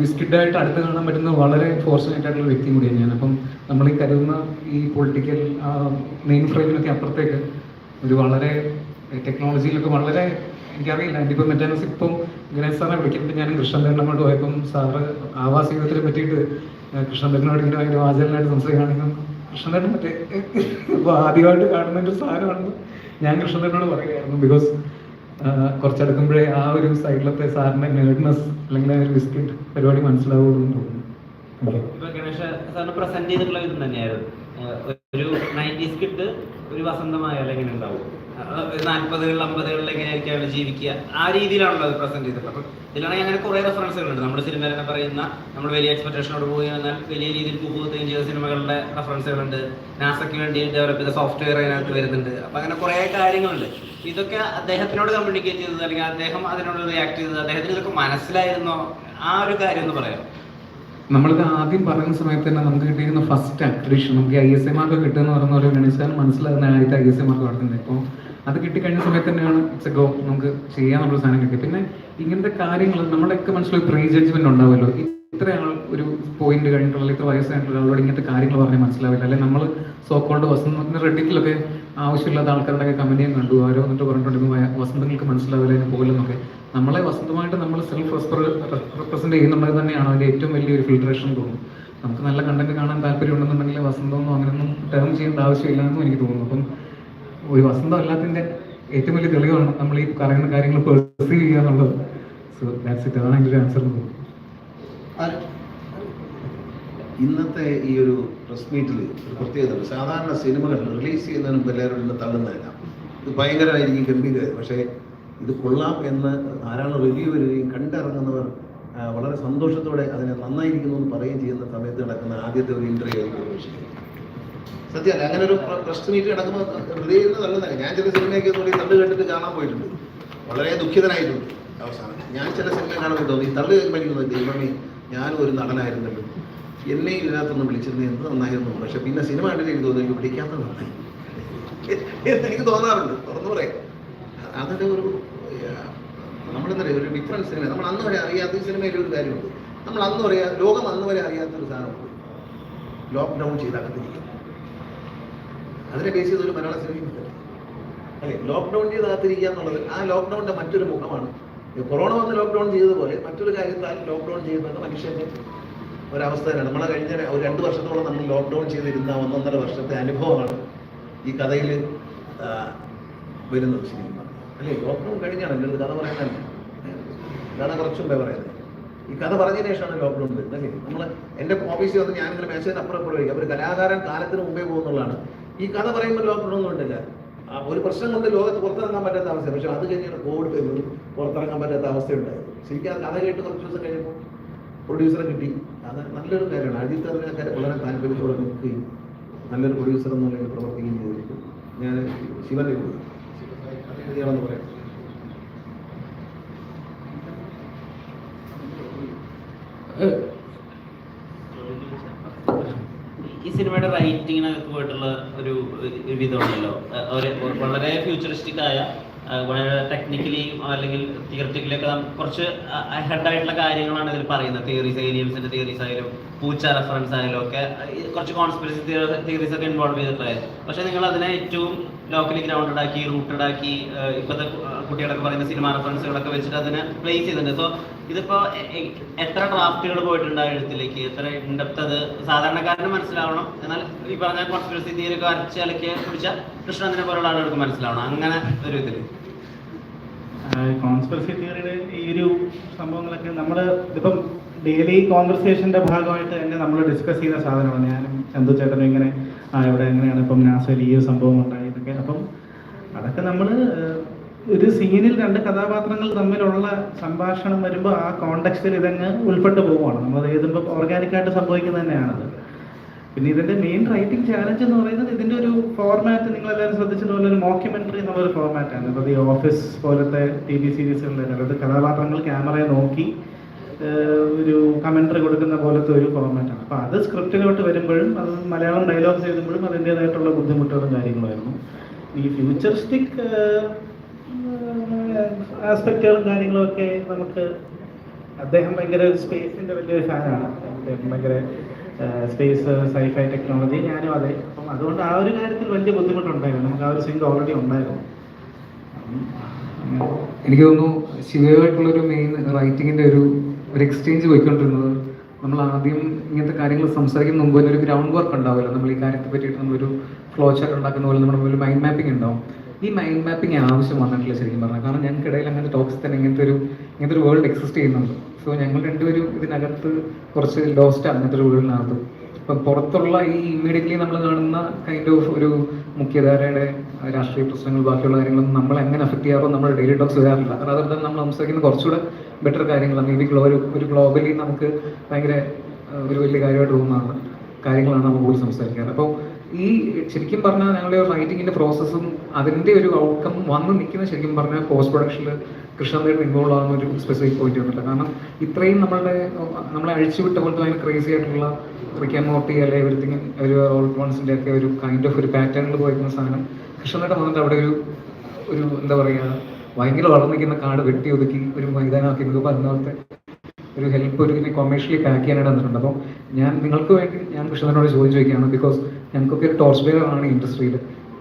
വിസ്കിഡായിട്ട് അടുത്ത് കാണാൻ പറ്റുന്ന വളരെ ഫോർച്ചുനേറ്റ് ആയിട്ടുള്ള ഒരു വ്യക്തിയും കൂടിയാണ് ഞാൻ. അപ്പം നമ്മൾ ഈ കരുതുന്ന ഈ പൊളിറ്റിക്കൽ മെയിൻ ഫ്രെയിമിനൊക്കെ അപ്പുറത്തേക്ക് ഒരു വളരെ ടെക്നോളജിയിലൊക്കെ വളരെ എനിക്കറിയില്ല. എനിക്കിപ്പോൾ മെറ്റാനസ് ഇപ്പം ഗണേശ് സാറിനെ വിളിക്കുമ്പോൾ ഞാൻ കൃഷ്ണൻപേട്ടനോട് പോയപ്പം സാറ് ആവാസ് ജീവിതത്തിനെ പറ്റിയിട്ട് കൃഷ്ണൻപേട്ടനോട് ഇങ്ങനെ ഭയങ്കര വാചകനായിട്ട് സംസാരിക്കുകയാണെങ്കിൽ കൃഷ്ണൻപേട്ടൻ മറ്റേ ഇപ്പോൾ ആദ്യമായിട്ട് കാണുന്ന ഒരു സാധനമാണെന്ന് ഞാൻ കൃഷ്ണനോട് പറയുകയായിരുന്നു ബിക്കോസ് കുറച്ചെടുക്കുമ്പോഴേ ആ ഒരു സൈഡിലത്തെ സാറിന്റെ നേർഡ്നെസ് അല്ലെങ്കിൽ ഒരു ബിസ്ക്കറ്റ് പരിപാടി മനസ്സിലാവുമെന്ന് തോന്നുന്നു. പ്രസന്റ് ചെയ്തിട്ടുള്ള ഒരു നയന്റീസ് കിട്ട് ഒരു വസന്തമായ എങ്ങനെ ഉണ്ടാവും നാൽപ്പതുകളിൽ അമ്പതുകളിൽ എങ്ങനെയായിരിക്കും അയാൾ ജീവിക്കുക? ആ രീതിയിലാണല്ലോ അത് പ്രസന്റ് ചെയ്തിട്ടുള്ളത്. അപ്പം ഇതിലാണെങ്കിൽ അങ്ങനെ കുറെ റെഫറൻസുകളുണ്ട് നമ്മുടെ സിനിമ തന്നെ പറയുന്ന നമ്മൾ വലിയ എക്സ്പെക്ടേഷനോട് എന്നാൽ വലിയ രീതിയിൽ പോകുകയും ചെയ്ത സിനിമകളുടെ റെഫറൻസുകളുണ്ട് നാസയ്ക്ക് വേണ്ടി ഡെവലപ്പ് ചെയ്ത സോഫ്റ്റ്വെയർ അതിനകത്ത് വരുന്നുണ്ട്. അപ്പൊ അങ്ങനെ കുറെ കാര്യങ്ങളുണ്ട്. ഇതൊക്കെ അദ്ദേഹത്തിനോട് കമ്മ്യൂണിക്കേറ്റ് ചെയ്തത് അല്ലെങ്കിൽ അദ്ദേഹം അതിനോട് റിയാക്ട് ചെയ്തത് അദ്ദേഹത്തിന് ഇതൊക്കെ മനസ്സിലായിരുന്നോ? ആ ഒരു കാര്യം എന്ന് പറയാം നമ്മളിത് ആദ്യം പറയുന്ന സമയത്ത് തന്നെ നമുക്ക് കിട്ടിയിരുന്ന ഫസ്റ്റ് അക്രഡിഷൻ നമുക്ക് ഐ എസ് എ മാർക്ക് കിട്ടുമെന്ന് പറഞ്ഞ പോലെ ഗണേശാൻ മനസ്സിലാകുന്ന ആദ്യത്തെ ഐ എസ് എ മാർക്ക് നടത്തുന്നത് ഇപ്പോൾ അത് കിട്ടിക്കഴിഞ്ഞ സമയത്ത് തന്നെയാണ് ഇറ്റ്സ് ഗോ നമുക്ക് ചെയ്യാൻ നമ്മൾ സാധനം കിട്ടി. പിന്നെ ഇങ്ങനത്തെ കാര്യങ്ങൾ നമ്മുടെയൊക്കെ മനസ്സിലൊരു പ്രീ ജഡ്ജ്മെന്റ് ഉണ്ടാവുമല്ലോ. ഇത്ര ഞങ്ങൾ ഒരു പോയിന്റ് കഴിഞ്ഞിട്ടുള്ള ഇത്ര വയസ്സായിട്ടുള്ള ആളോട് ഇങ്ങനത്തെ കാര്യങ്ങൾ പറഞ്ഞാൽ മനസ്സിലാവില്ല. അല്ലെങ്കിൽ നമ്മൾ സോക്കോൾഡ് വസന്ത റെഡിറ്റിലൊക്കെ ആവശ്യമില്ലാത്ത ആൾക്കാരുടെ കമന്റ് ഞാൻ കണ്ടു. ആരോ എന്നിട്ട് പറഞ്ഞിട്ടുണ്ടെങ്കിൽ വസന്തങ്ങൾക്ക് മനസ്സിലാവില്ല അതിന് പോലെന്നൊക്കെ നമ്മളെ വസന്തമായിട്ട് നമ്മൾ സെൽഫ് റെപ്രസെന്റ് ചെയ്യുന്നുണ്ടെങ്കിൽ തന്നെയാണ് അതിന്റെ ഏറ്റവും വലിയൊരു ഫിൽട്രേഷൻ തോന്നുന്നു നമുക്ക് നല്ല കണ്ടന്റ് കാണാൻ താല്പര്യം ഉണ്ടെന്നുണ്ടെങ്കിൽ വസന്തമൊന്നും അങ്ങനെയൊന്നും ടേം ചെയ്യേണ്ട ആവശ്യമില്ല എന്നും എനിക്ക് തോന്നുന്നു. അപ്പം ഒരു വസന്തം അല്ലാത്തതിന്റെ ഏറ്റവും വലിയ തെളിവാണ് നമ്മൾ ഈ പറയുന്ന കാര്യങ്ങൾ പെർസീവ് ചെയ്യുക എന്നുള്ളത്. സോ ദാറ്റ്സ് ഇറ്റ് അതാണ് എന്റെ ഒരു ആൻസർ എന്ന് തോന്നുന്നു? ഇന്നത്തെ ഈ ഒരു പ്രസ് മീറ്റിൽ ഒരു പ്രത്യേകത സാധാരണ സിനിമകൾ റിലീസ് ചെയ്യുന്നതിന് മുമ്പ് എല്ലാവരും ഇന്ന് തള്ളുന്നതല്ല. ഇത് ഭയങ്കരമായിരിക്കും ഗംഭീരമായി പക്ഷേ ഇത് കൊള്ളാം എന്ന് ധാരാളം റിവ്യൂ വരികയും കണ്ടിറങ്ങുന്നവർ വളരെ സന്തോഷത്തോടെ അതിനെ നന്നായിരിക്കുന്നു എന്ന് പറയുകയും ചെയ്യുന്ന സമയത്ത് നടക്കുന്ന ആദ്യത്തെ ഒരു ഇന്റർവ്യൂ ആയിരിക്കും സത്യം അങ്ങനെ ഒരു പ്രസ് മീറ്റ് നടക്കുമ്പോൾ റിലീസ് നിന്ന് തള്ളുന്നില്ല ഞാൻ ചില സിനിമയൊക്കെ തോന്നി തള്ളു കേട്ടിട്ട് കാണാൻ പോയിട്ടുണ്ട്. വളരെ ദുഃഖിതനായിട്ടുണ്ട് അവസാനം. ഞാൻ ചില സിനിമ കാണുമ്പോൾ തോന്നി. തള്ളു കേൾക്കുമ്പോൾ എനിക്ക് ദൈവമേ ഞാനും ഒരു നടനായിരുന്നല്ലോ. എന്നെ ഇതിനകത്തൊന്നും എന്ന് നന്നായിരുന്നു. പക്ഷെ പിന്നെ സിനിമ കണ്ടിട്ട് എനിക്ക് തോന്നുന്നു എനിക്ക് നന്നായി എനിക്ക് തോന്നാറുണ്ട്. തുറന്നു പറയാം. അതൊരു ഒരു നമ്മളെന്താ പറയുക ഒരു ഡിഫറൻസ് സിനിമ നമ്മൾ അന്ന് വരെ അറിയാത്ത ഈ സിനിമയിൽ ഒരു കാര്യമുണ്ട്. നമ്മൾ അന്ന് പറയാ ലോകം അന്ന് വരെ അറിയാത്ത ഒരു സാധനമുണ്ട്. ലോക്ക്ഡൗൺ ചെയ്ത് അകത്തിരിക്കും അതിനെ ബേസ് ചെയ്ത ഒരു മലയാള സിനിമയും അല്ലെ? ലോക്ക്ഡൗൺ ചെയ്ത് അകത്തിരിക്കുക എന്നുള്ളത് ആ ലോക്ക്ഡൗണിന്റെ മറ്റൊരു മുഖമാണ് കൊറോണ വന്ന് ലോക്ക്ഡൗൺ ചെയ്തതുപോലെ മറ്റൊരു കാര്യത്താൽ ലോക്ക്ഡൗൺ ചെയ്യുന്നത് മനുഷ്യന്റെ ഒരവസ്ഥയാണ് നമ്മളെ കഴിഞ്ഞ ഒരു രണ്ട് വർഷത്തോളം നമ്മൾ ലോക്ക്ഡൗൺ ചെയ്തിരുന്ന ഒന്നൊന്നര വർഷത്തെ അനുഭവമാണ് ഈ കഥയിൽ വരുന്നത് സിനിമ അല്ലേ? ലോക്ക്ഡൗൺ കഴിഞ്ഞാണ്. എന്റെ കഥ പറയുന്നത് കഥ കുറച്ചുമ്പേ പറയുന്നത്. ഈ കഥ പറഞ്ഞതിന് ശേഷമാണ് ലോക്ക്ഡൗൺ വരുന്നത്. അല്ലേ? നമ്മൾ എന്റെ ഓഫീസിൽ വന്ന് ഞാനിങ്ങനെ മെസ്സേജ് അപ്പുറം അപ്പുറം വയ്ക്കും ഒരു കലാകാരൻ കാലത്തിന് മുമ്പേ പോകുന്നുള്ളതാണ്. ഈ കഥ പറയുമ്പോൾ ലോക്ക്ഡൗൺ ഒന്നും ഉണ്ടില്ല. ഒരു പ്രശ്നം കൊണ്ട് ലോകത്ത് പുറത്തിറങ്ങാൻ പറ്റാത്ത അവസ്ഥ പക്ഷെ അത് കഴിഞ്ഞാണ് കോവിഡ് വരുന്നത് പുറത്തിറങ്ങാൻ പറ്റാത്ത അവസ്ഥയുണ്ടായിരുന്നു. ശരിക്കും ആ കഥ കേട്ട് കുറച്ച് ദിവസം കഴിഞ്ഞപ്പോൾ പ്രൊഡ്യൂസറെ കിട്ടി. അത് നല്ലൊരു കാര്യമാണ്. അജിത്ത് അതിനൊക്കെ വളരെ താല്പര്യത്തോടെ നിൽക്കുകയും നല്ലൊരു പ്രൊഡ്യൂസർ എന്നുള്ള നിലയിൽ പ്രവർത്തിക്കുകയും ചെയ്തു ഞാൻ ശിവനെ ചെയ്യാമെന്ന് പറയാം. ഈ സിനിമയുടെ റൈറ്റിങ്ങിനകത്ത് പോയിട്ടുള്ള ഒരു വിധമാണല്ലോ വളരെ ഫ്യൂച്ചറിസ്റ്റിക് ആയ വളരെ ടെക്നിക്കലിയും അല്ലെങ്കിൽ തിയററ്റിക്കലി ഒക്കെ കുറച്ച് ഹെഡായിട്ടുള്ള കാര്യങ്ങളാണ് ഇതിൽ പറയുന്നത്. തിയറീസ് ഏലിയൻസിന്റെ തിയറീസ് ആയാലും പൂച്ച റെഫറൻസ് ആയാലും ഒക്കെ കുറച്ച് കോൺസ്പിറസി തിയറീസ് ഒക്കെ ഇൻവോൾവ് ചെയ്തിട്ടുണ്ടായിരുന്നു പക്ഷെ നിങ്ങൾ അതിനെ ഏറ്റവും ലോക്കലി ഗ്രൗണ്ടഡ് ആക്കി റൂട്ടഡ് ആക്കി ഇപ്പോഴത്തെ കുട്ടികളൊക്കെ പറയുന്ന സിനിമ റെഫറൻസുകളൊക്കെ വെച്ചിട്ട് അതിനെ പ്ലേസ് ചെയ്തിട്ടുണ്ട് സോ ഇതിപ്പോ എത്ര ഡ്രാഫ്റ്റുകൾ പോയിട്ടുണ്ട് എഴുത്തിലേക്ക്? എത്ര ഇൻഡെപ്ത് അത് സാധാരണക്കാരന് മനസ്സിലാവണം. എന്നാൽ ഈ പറഞ്ഞ കോൺസ്പിറസി തിയറി ഒക്കെ അരച്ച് അലക്കി പിടിച്ച കൃഷ്ണനെ പോലുള്ള ആളുകൾക്ക് മനസ്സിലാവണം. അങ്ങനെ ഒരു ഇതിൽ. കോൺസ്പിറസി തിയറിയുടെ ഈ ഒരു സംഭവങ്ങളൊക്കെ നമ്മൾ ഇതിപ്പം ഡെയിലി കോൺവെർസേഷന്റെ ഭാഗമായിട്ട് തന്നെ നമ്മൾ ഡിസ്കസ് ചെയ്ത സാധനമാണ്. ഞാനും ചന്തു ചേട്ടനും ഇങ്ങനെ ആ ഇവിടെ എങ്ങനെയാണ് ഇപ്പം നാസയിൽ ഈ ഒരു സംഭവം ഉണ്ടായതൊക്കെ അപ്പം അതൊക്കെ നമ്മൾ ഒരു സീനിൽ രണ്ട് കഥാപാത്രങ്ങൾ തമ്മിലുള്ള സംഭാഷണം വരുമ്പോൾ ആ കോണ്ടക്സ്റ്റിൽ ഇതങ്ങ് ഉൾപ്പെട്ട് പോവുകയാണ്. നമ്മൾ എഴുതുമ്പോൾ ഓർഗാനിക്കായിട്ട് സംഭവിക്കുന്നത് തന്നെയാണത്. പിന്നെ ഇതിന്റെ മെയിൻ റൈറ്റിംഗ് ചാലഞ്ച് എന്ന് പറയുന്നത് ഇതിന്റെ ഒരു ഫോർമാറ്റ് നിങ്ങൾ എല്ലാവരും ശ്രദ്ധിച്ചതുപോലെ ഒരു മോക്യുമെന്ററി എന്നുള്ളൊരു ഫോർമാറ്റാണ് അതായത് ഈ ഓഫീസ് പോലത്തെ ടി വി സീരീസുകളിൽ അതായത് കഥാപാത്രങ്ങൾ ക്യാമറയെ നോക്കി ഒരു കമന്ററി കൊടുക്കുന്ന പോലത്തെ ഒരു ഫോർമാറ്റാണ് അപ്പോൾ അത് സ്ക്രിപ്റ്റിലോട്ട് വരുമ്പോഴും അത് മലയാളം ഡയലോഗ്സ് എഴുതുമ്പോഴും അതിന്റെതായിട്ടുള്ള ബുദ്ധിമുട്ടുകളും കാര്യങ്ങളായിരുന്നു ഈ ഫ്യൂച്ചറിസ്റ്റിക് ആസ്പെക്റ്റുകളും കാര്യങ്ങളും ഒക്കെ നമുക്ക് അദ്ദേഹം ഭയങ്കര സ്പേസിന്റെ വലിയൊരു ഫാനാണ് അദ്ദേഹം ഭയങ്കര സ്പേസ് സൈഫൈ ടെക്നോളജി ഞാനും അതെ. അപ്പം അതുകൊണ്ട് ആ ഒരു കാര്യത്തിൽ വലിയ ബുദ്ധിമുട്ടുണ്ടായിരുന്നു നമുക്ക് ആ ഒരു സിങ്ക് ഓൾറെഡി ഉണ്ടായിരുന്നു. എനിക്ക് തോന്നുന്നു ശിവയുമായിട്ടുള്ളൊരു മെയിൻ റൈറ്റിങ്ങിന്റെ ഒരു ഒരു എക്സ്ചേഞ്ച് പോയിക്കൊണ്ടിരുന്നത് നമ്മൾ ആദ്യം ഇങ്ങനത്തെ കാര്യങ്ങൾ സംസാരിക്കുന്ന മുമ്പ് തന്നെ ഒരു ഗ്രൗണ്ട് വർക്ക് ഉണ്ടാവുമല്ലോ. നമ്മൾ ഈ കാര്യത്തെ പറ്റിയിട്ട് നമ്മളൊരു ഫ്ലോ ചാർട്ട് ഉണ്ടാക്കുന്ന പോലെ നമ്മുടെ മൈൻഡ് മാപ്പിംഗ് ഉണ്ടാവും. ഈ മൈൻഡ് മാപ്പിംഗ് ആവശ്യം വന്നിട്ടില്ല ശരിക്കും പറഞ്ഞാൽ കാരണം ഞങ്ങൾക്കിടയിൽ അങ്ങനത്തെ ടോക്സ് തന്നെ ഇങ്ങനത്തെ ഒരു ഇങ്ങനത്തെ ഒരു വേൾഡ് എക്സിസ്റ്റ് ചെയ്യുന്നുണ്ട്. സോ ഞങ്ങൾ രണ്ടുപേരും ഇതിനകത്ത് കുറച്ച് ലോസ്റ്റ് അങ്ങനത്തെ ഒരു വേൾഡിനകത്ത് ഇപ്പം പുറത്തുള്ള ഈ ഇമ്മീഡിയറ്റ്ലി നമ്മൾ കാണുന്ന കൈൻഡ് ഓഫ് ഒരു മുഖ്യധാരയുടെ രാഷ്ട്രീയ പ്രശ്നങ്ങൾ ബാക്കിയുള്ള കാര്യങ്ങളൊന്നും നമ്മൾ എങ്ങനെ അഫക്ട് ചെയ്യാറോ നമ്മൾ ഡെയിലി ടോക്സ് വരാറില്ല. rather than നമ്മൾ സംസാരിക്കുന്ന കുറച്ചുകൂടെ ബെറ്റർ കാര്യങ്ങളാണ്. ബി ഒരു ഒരു ഗ്ലോബലി നമുക്ക് ഭയങ്കര ഒരു വലിയ കാര്യമായിട്ട് തോന്നുന്നതാണ് കാര്യങ്ങളാണ് നമ്മൾ കൂടുതൽ സംസാരിക്കാറ്. അപ്പോൾ ഈ ശരിക്കും പറഞ്ഞാൽ ഞങ്ങളുടെ റൈറ്റിങ്ങിന്റെ പ്രോസസ്സും അതിന്റെ ഒരു ഔട്ട്കം വന്ന് നിൽക്കുന്ന ശരിക്കും പറഞ്ഞാൽ പോസ്റ്റ് പ്രൊഡക്ഷനിൽ കൃഷ്ണദേവൻ ഇൻവോൾവ് ആകുന്ന ഒരു സ്പെസിഫിക് പോയിന്റ് വന്നിട്ട് കാരണം ഇത്രയും നമ്മളുടെ നമ്മളെ അഴിച്ചുവിട്ട പോലത്തെ ഭയങ്കര ക്രേസി ആയിട്ടുള്ള റിക്കാമോർട്ടി അല്ലെ എവരിത്തിങ് ഒരു ഓൾമോൺസിന്റെ ഒക്കെ ഒരു കൈൻഡ് ഓഫ് ഒരു പാറ്റേണിൽ പോയിരുന്ന സാധനം കൃഷ്ണദേട്ടൻ വന്നിട്ട് അവിടെ ഒരു ഒരു എന്താ പറയുക ഭയങ്കര വളർന്നിരിക്കുന്ന കാട് വെട്ടി ഒതുക്കി ഒരു മൈതാനമാക്കി എന്നൊക്കെ പറഞ്ഞ ഒരു ഹെൽപ്പ് ഒരു കൊമേഴ്ഷ്യലി പാക്ക് ചെയ്യാനായിട്ട് വന്നിട്ടുണ്ട് അപ്പോൾ ഞാൻ നിങ്ങൾക്ക് വേണ്ടി ഞാൻ കൃഷ്ണനോട് ചോദിച്ചു ചോദിക്കുകയാണ് ബിക്കോസ് ഞങ്ങൾക്കൊക്കെ ഒരു ടോർച്ച് ബെയറാണ് ഇൻഡസ്ട്രിയിൽ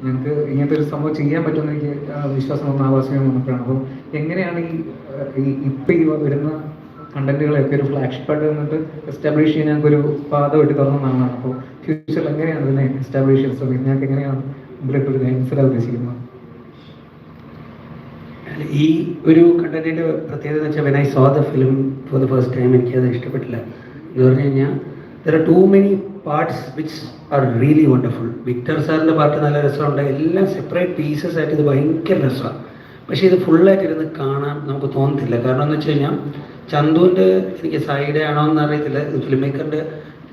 ഞങ്ങൾക്ക് ഇങ്ങനത്തെ ഒരു സംഭവം ചെയ്യാൻ പറ്റുമെന്ന് എനിക്ക് വിശ്വാസം വന്ന ആവാസികം വന്നപ്പോഴാണ്. അപ്പോൾ എങ്ങനെയാണ് ഈ ഇപ്പം ഈ വരുന്ന കണ്ടന്റുകളെയൊക്കെ ഒരു ഫ്ലാഗ്ഷിപ്പ് ആയിട്ട് വന്നിട്ട് എസ്റ്റാബ്ലിഷ് ചെയ്യാൻ ഞങ്ങൾക്ക് ഒരു വെട്ടി തുറന്നതാണ് അപ്പോൾ ഫ്യൂച്ചറിൽ എങ്ങനെയാണ് ഇതിനെ എസ്റ്റാബ്ലിഷ് ചെയ്യാൻ ശ്രമിക്കുന്നത്? ഞങ്ങൾക്ക് എങ്ങനെയാണ് മുമ്പിലേക്ക് ഒരു ഗൈഡൻസിലാണ് ഉദ്ദേശിക്കുന്നത് ഈ ഒരു കണ്ടന്റിന്റെ പ്രത്യേകത വെച്ചാൽ when I saw the film for the first time എനിക്കത് ഇഷ്ടപ്പെട്ടില്ല. എന്ന് പറഞ്ഞു കഴിഞ്ഞാൽ there are too many parts which are really wonderful Victor സാറിന്റെ പാർട്ട് നല്ല രസമുണ്ട്. എല്ലാം സെപ്പറേറ്റ് പീസസ് ആയിട്ട് ഇത് ഭയങ്കര രസമാണ് പക്ഷേ ഇത് ഫുള്ളായിട്ട് ഇരുന്ന് കാണാൻ നമുക്ക് തോന്നത്തില്ല. കാരണം എന്ന് വെച്ച് കഴിഞ്ഞാൽ ചന്തുവിന്റെ എനിക്ക് സൈഡ് ആണോ എന്ന് അറിയത്തില്ല. ഫിലിം മേക്കറിന്റെ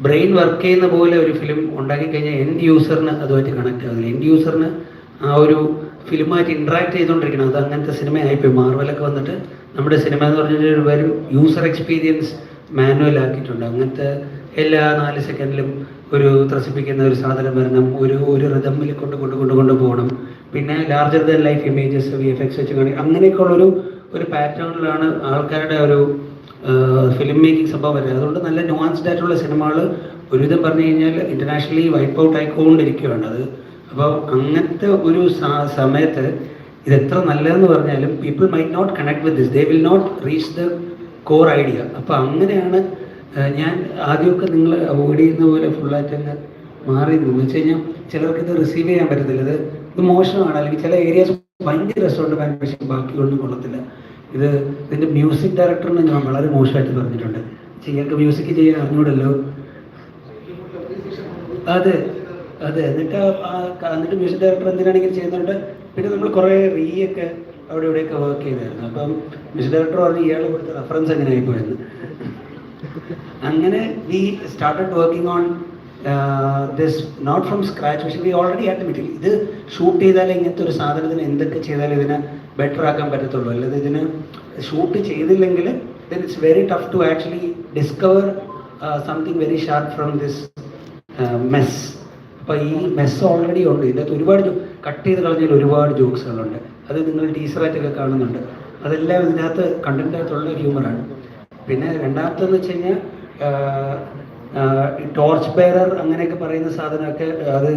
ബ്രെയിൻ വർക്ക് ചെയ്യുന്ന പോലെ ഒരു ഫിലിം ഉണ്ടാക്കി കഴിഞ്ഞാൽ എൻഡ് യൂസറിന് അതുമായിട്ട് കണക്ട് ആകുന്നില്ല എൻഡ് യൂസറിന് ആ ഒരു ഫിലിമായിട്ട് ഇൻട്രാക്ട് ചെയ്തുകൊണ്ടിരിക്കണം. അത് അങ്ങനത്തെ സിനിമയായിപ്പോയി. മാർവലൊക്കെ വന്നിട്ട് നമ്മുടെ സിനിമ എന്ന് പറഞ്ഞാൽ വരും യൂസർ എക്സ്പീരിയൻസ് മാനുവൽ ആക്കിയിട്ടുണ്ട്. അങ്ങനത്തെ എല്ലാ നാല് സെക്കൻഡിലും ഒരു ത്രസിപ്പിക്കുന്ന ഒരു സാധനം വരണം. ഒരു ഒരു റിതമ്മിൽ കൊണ്ട് കൊണ്ട് കൊണ്ട് കൊണ്ട് പോകണം. പിന്നെ larger than life images V F X വെച്ച് കാണി അങ്ങനെയൊക്കെയുള്ളൊരു ഒരു പാറ്റേണിലാണ് ആൾക്കാരുടെ ഒരു ഫിലിം മേക്കിംഗ് സംഭവം വരുന്നത്. അതുകൊണ്ട് നല്ല നുവാൻസ്ഡ് ആയിട്ടുള്ള സിനിമകൾ ഒരുവിധം പറഞ്ഞു കഴിഞ്ഞാൽ ഇന്റർനാഷണലി വൈപ്പ് ഔട്ട് ആയിക്കൊണ്ടിരിക്കുകയാണ് അത്. അപ്പോൾ അങ്ങനത്തെ ഒരു സമയത്ത് ഇത് എത്ര നല്ലതെന്ന് പറഞ്ഞാലും people might not connect with this they will not reach the core idea അപ്പോൾ അങ്ങനെയാണ് ഞാൻ ആദ്യമൊക്കെ നിങ്ങൾ അവോയ്ഡ് ചെയ്യുന്ന പോലെ ഫുള്ളായിട്ട് അങ്ങ് മാറി എന്ന് വെച്ച് കഴിഞ്ഞാൽ ചിലർക്ക് ഇത് റിസീവ് ചെയ്യാൻ പറ്റത്തില്ല. ഇത് ഇത് മോശമാണ്. അല്ലെങ്കിൽ ചില ഏരിയാസ് ഭയങ്കര രസമുണ്ട്. പക്ഷേ ബാക്കിയൊന്നും കൊള്ളത്തില്ല. ഇത് ഇതിന്റെ മ്യൂസിക് ഡയറക്ടറിന് ഞാൻ വളരെ മോശമായിട്ട് പറഞ്ഞിട്ടുണ്ട്. ചെയ്യാൻ മ്യൂസിക് ചെയ്യാൻ അറിഞ്ഞൂടല്ലോ. അതെ അതെ. എന്നിട്ട് എന്നിട്ട് മ്യൂസിക് ഡയറക്ടർ എന്തിനാണെങ്കിൽ ചെയ്യുന്നുണ്ട്. പിന്നെ നമ്മൾ കുറേ റീ ഒക്കെ അവിടെ ഇവിടെയൊക്കെ വർക്ക് ചെയ്തായിരുന്നു. അപ്പം മ്യൂസിക് ഡയറക്ടർ പറഞ്ഞു ഇയാൾ കൊടുത്ത റെഫറൻസ് എങ്ങനെ ആയിപ്പോയെന്ന് അങ്ങനെ we started working on this not from scratch പക്ഷേ വി ഓൾറെഡി ആയിട്ട് മെറ്റീരിയൽ ഇത് ഷൂട്ട് ചെയ്താലേ ഇങ്ങനത്തെ ഒരു സാധനത്തിന് എന്തൊക്കെ ചെയ്താലേ ഇതിനെ ബെറ്റർ ആക്കാൻ പറ്റത്തുള്ളൂ. അല്ലാതെ ഇതിന് ഷൂട്ട് ചെയ്തില്ലെങ്കിൽ then it's very tough to actually discover something very sharp from this mess അപ്പോൾ ഈ മെസ് ഓൾറെഡി ഉണ്ട്. ഇതിനകത്ത് ഒരുപാട് കട്ട് ചെയ്ത് കളഞ്ഞാൽ ഒരുപാട് ജോക്സുകളുണ്ട് അത് നിങ്ങൾ ടീച്ചറായിട്ടൊക്കെ കാണുന്നുണ്ട്. അതെല്ലാം ഇതിനകത്ത് കണ്ടന്റിനകത്തുള്ള ഹ്യൂമറാണ് പിന്നെ രണ്ടാമത്തെന്ന് വെച്ച് കഴിഞ്ഞാൽ ടോർച്ച് ബെയറർ അങ്ങനെയൊക്കെ പറയുന്ന സാധനമൊക്കെ അത്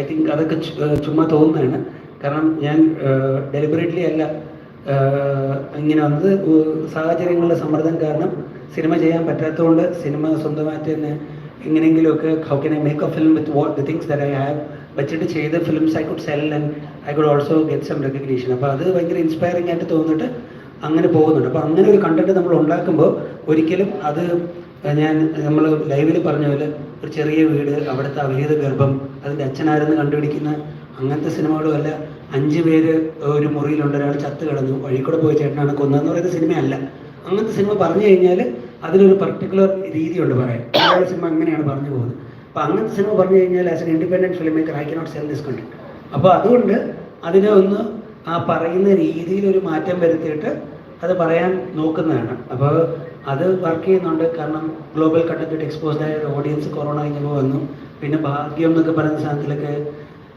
ഐ തിങ്ക് അതൊക്കെ ചുമ്മാ തോന്നുന്നതാണ്. കാരണം ഞാൻ ഡെലിബറേറ്റ്ലി അല്ല ഇങ്ങനെ വന്നത്. സാഹചര്യങ്ങളുടെ സമ്മർദ്ദം കാരണം സിനിമ ചെയ്യാൻ പറ്റാത്തതുകൊണ്ട് സിനിമ സ്വന്തമായിട്ട് തന്നെ എങ്ങനെയെങ്കിലുമൊക്കെ how can I make a film with what the things I have വെച്ചിട്ട് ചെയ്ത films I could sell and I could also get some recognition അപ്പോൾ അത് ഭയങ്കര ഇൻസ്പയറിംഗ് ആയിട്ട് തോന്നിട്ട് അങ്ങനെ പോകുന്നുണ്ട്. അപ്പോൾ അങ്ങനെ ഒരു കണ്ടന്റ് നമ്മൾ ഉണ്ടാക്കുമ്പോൾ ഒരിക്കലും അത് ഞാൻ നമ്മൾ ലൈവിൽ പറഞ്ഞ പോലെ ഒരു ചെറിയ വീട് അവിടുത്തെ അവിഹിത ഗർഭം അതിന്റെ അച്ഛനാരെന്ന് കണ്ടുപിടിക്കുന്ന അങ്ങനത്തെ സിനിമകളും അല്ല. അഞ്ച് പേര് ഒരു മുറിയിലുണ്ട്. ഒരാൾ ചത്ത് കിടന്നു. വഴി പോയി ചേട്ടനാണ് കൊന്നതെന്ന് പറയുന്ന സിനിമയല്ല. അങ്ങനത്തെ സിനിമ പറഞ്ഞു കഴിഞ്ഞാൽ അതിനൊരു പർട്ടിക്കുലർ രീതിയുണ്ട് പറയാൻ. സിനിമ അങ്ങനെയാണ് പറഞ്ഞു പോകുന്നത്. അപ്പോൾ അങ്ങനത്തെ സിനിമ പറഞ്ഞു കഴിഞ്ഞാൽ as an independent film maker I cannot sell this content അപ്പോൾ അതുകൊണ്ട് അതിനെ ഒന്ന് ആ പറയുന്ന രീതിയിൽ ഒരു മാറ്റം വരുത്തിയിട്ട് അത് പറയാൻ നോക്കുന്നതാണ്. അപ്പോൾ അത് വർക്ക് ചെയ്യുന്നുണ്ട്. കാരണം ഗ്ലോബൽ കണ്ടന്റ് എക്സ്പോസ്ഡ് ആയ ഒരു ഓഡിയൻസ് കൊറോണ കഴിഞ്ഞപ്പോൾ വന്നു പിന്നെ ഭാഗ്യം എന്നൊക്കെ പറയുന്ന സാധനത്തിലൊക്കെ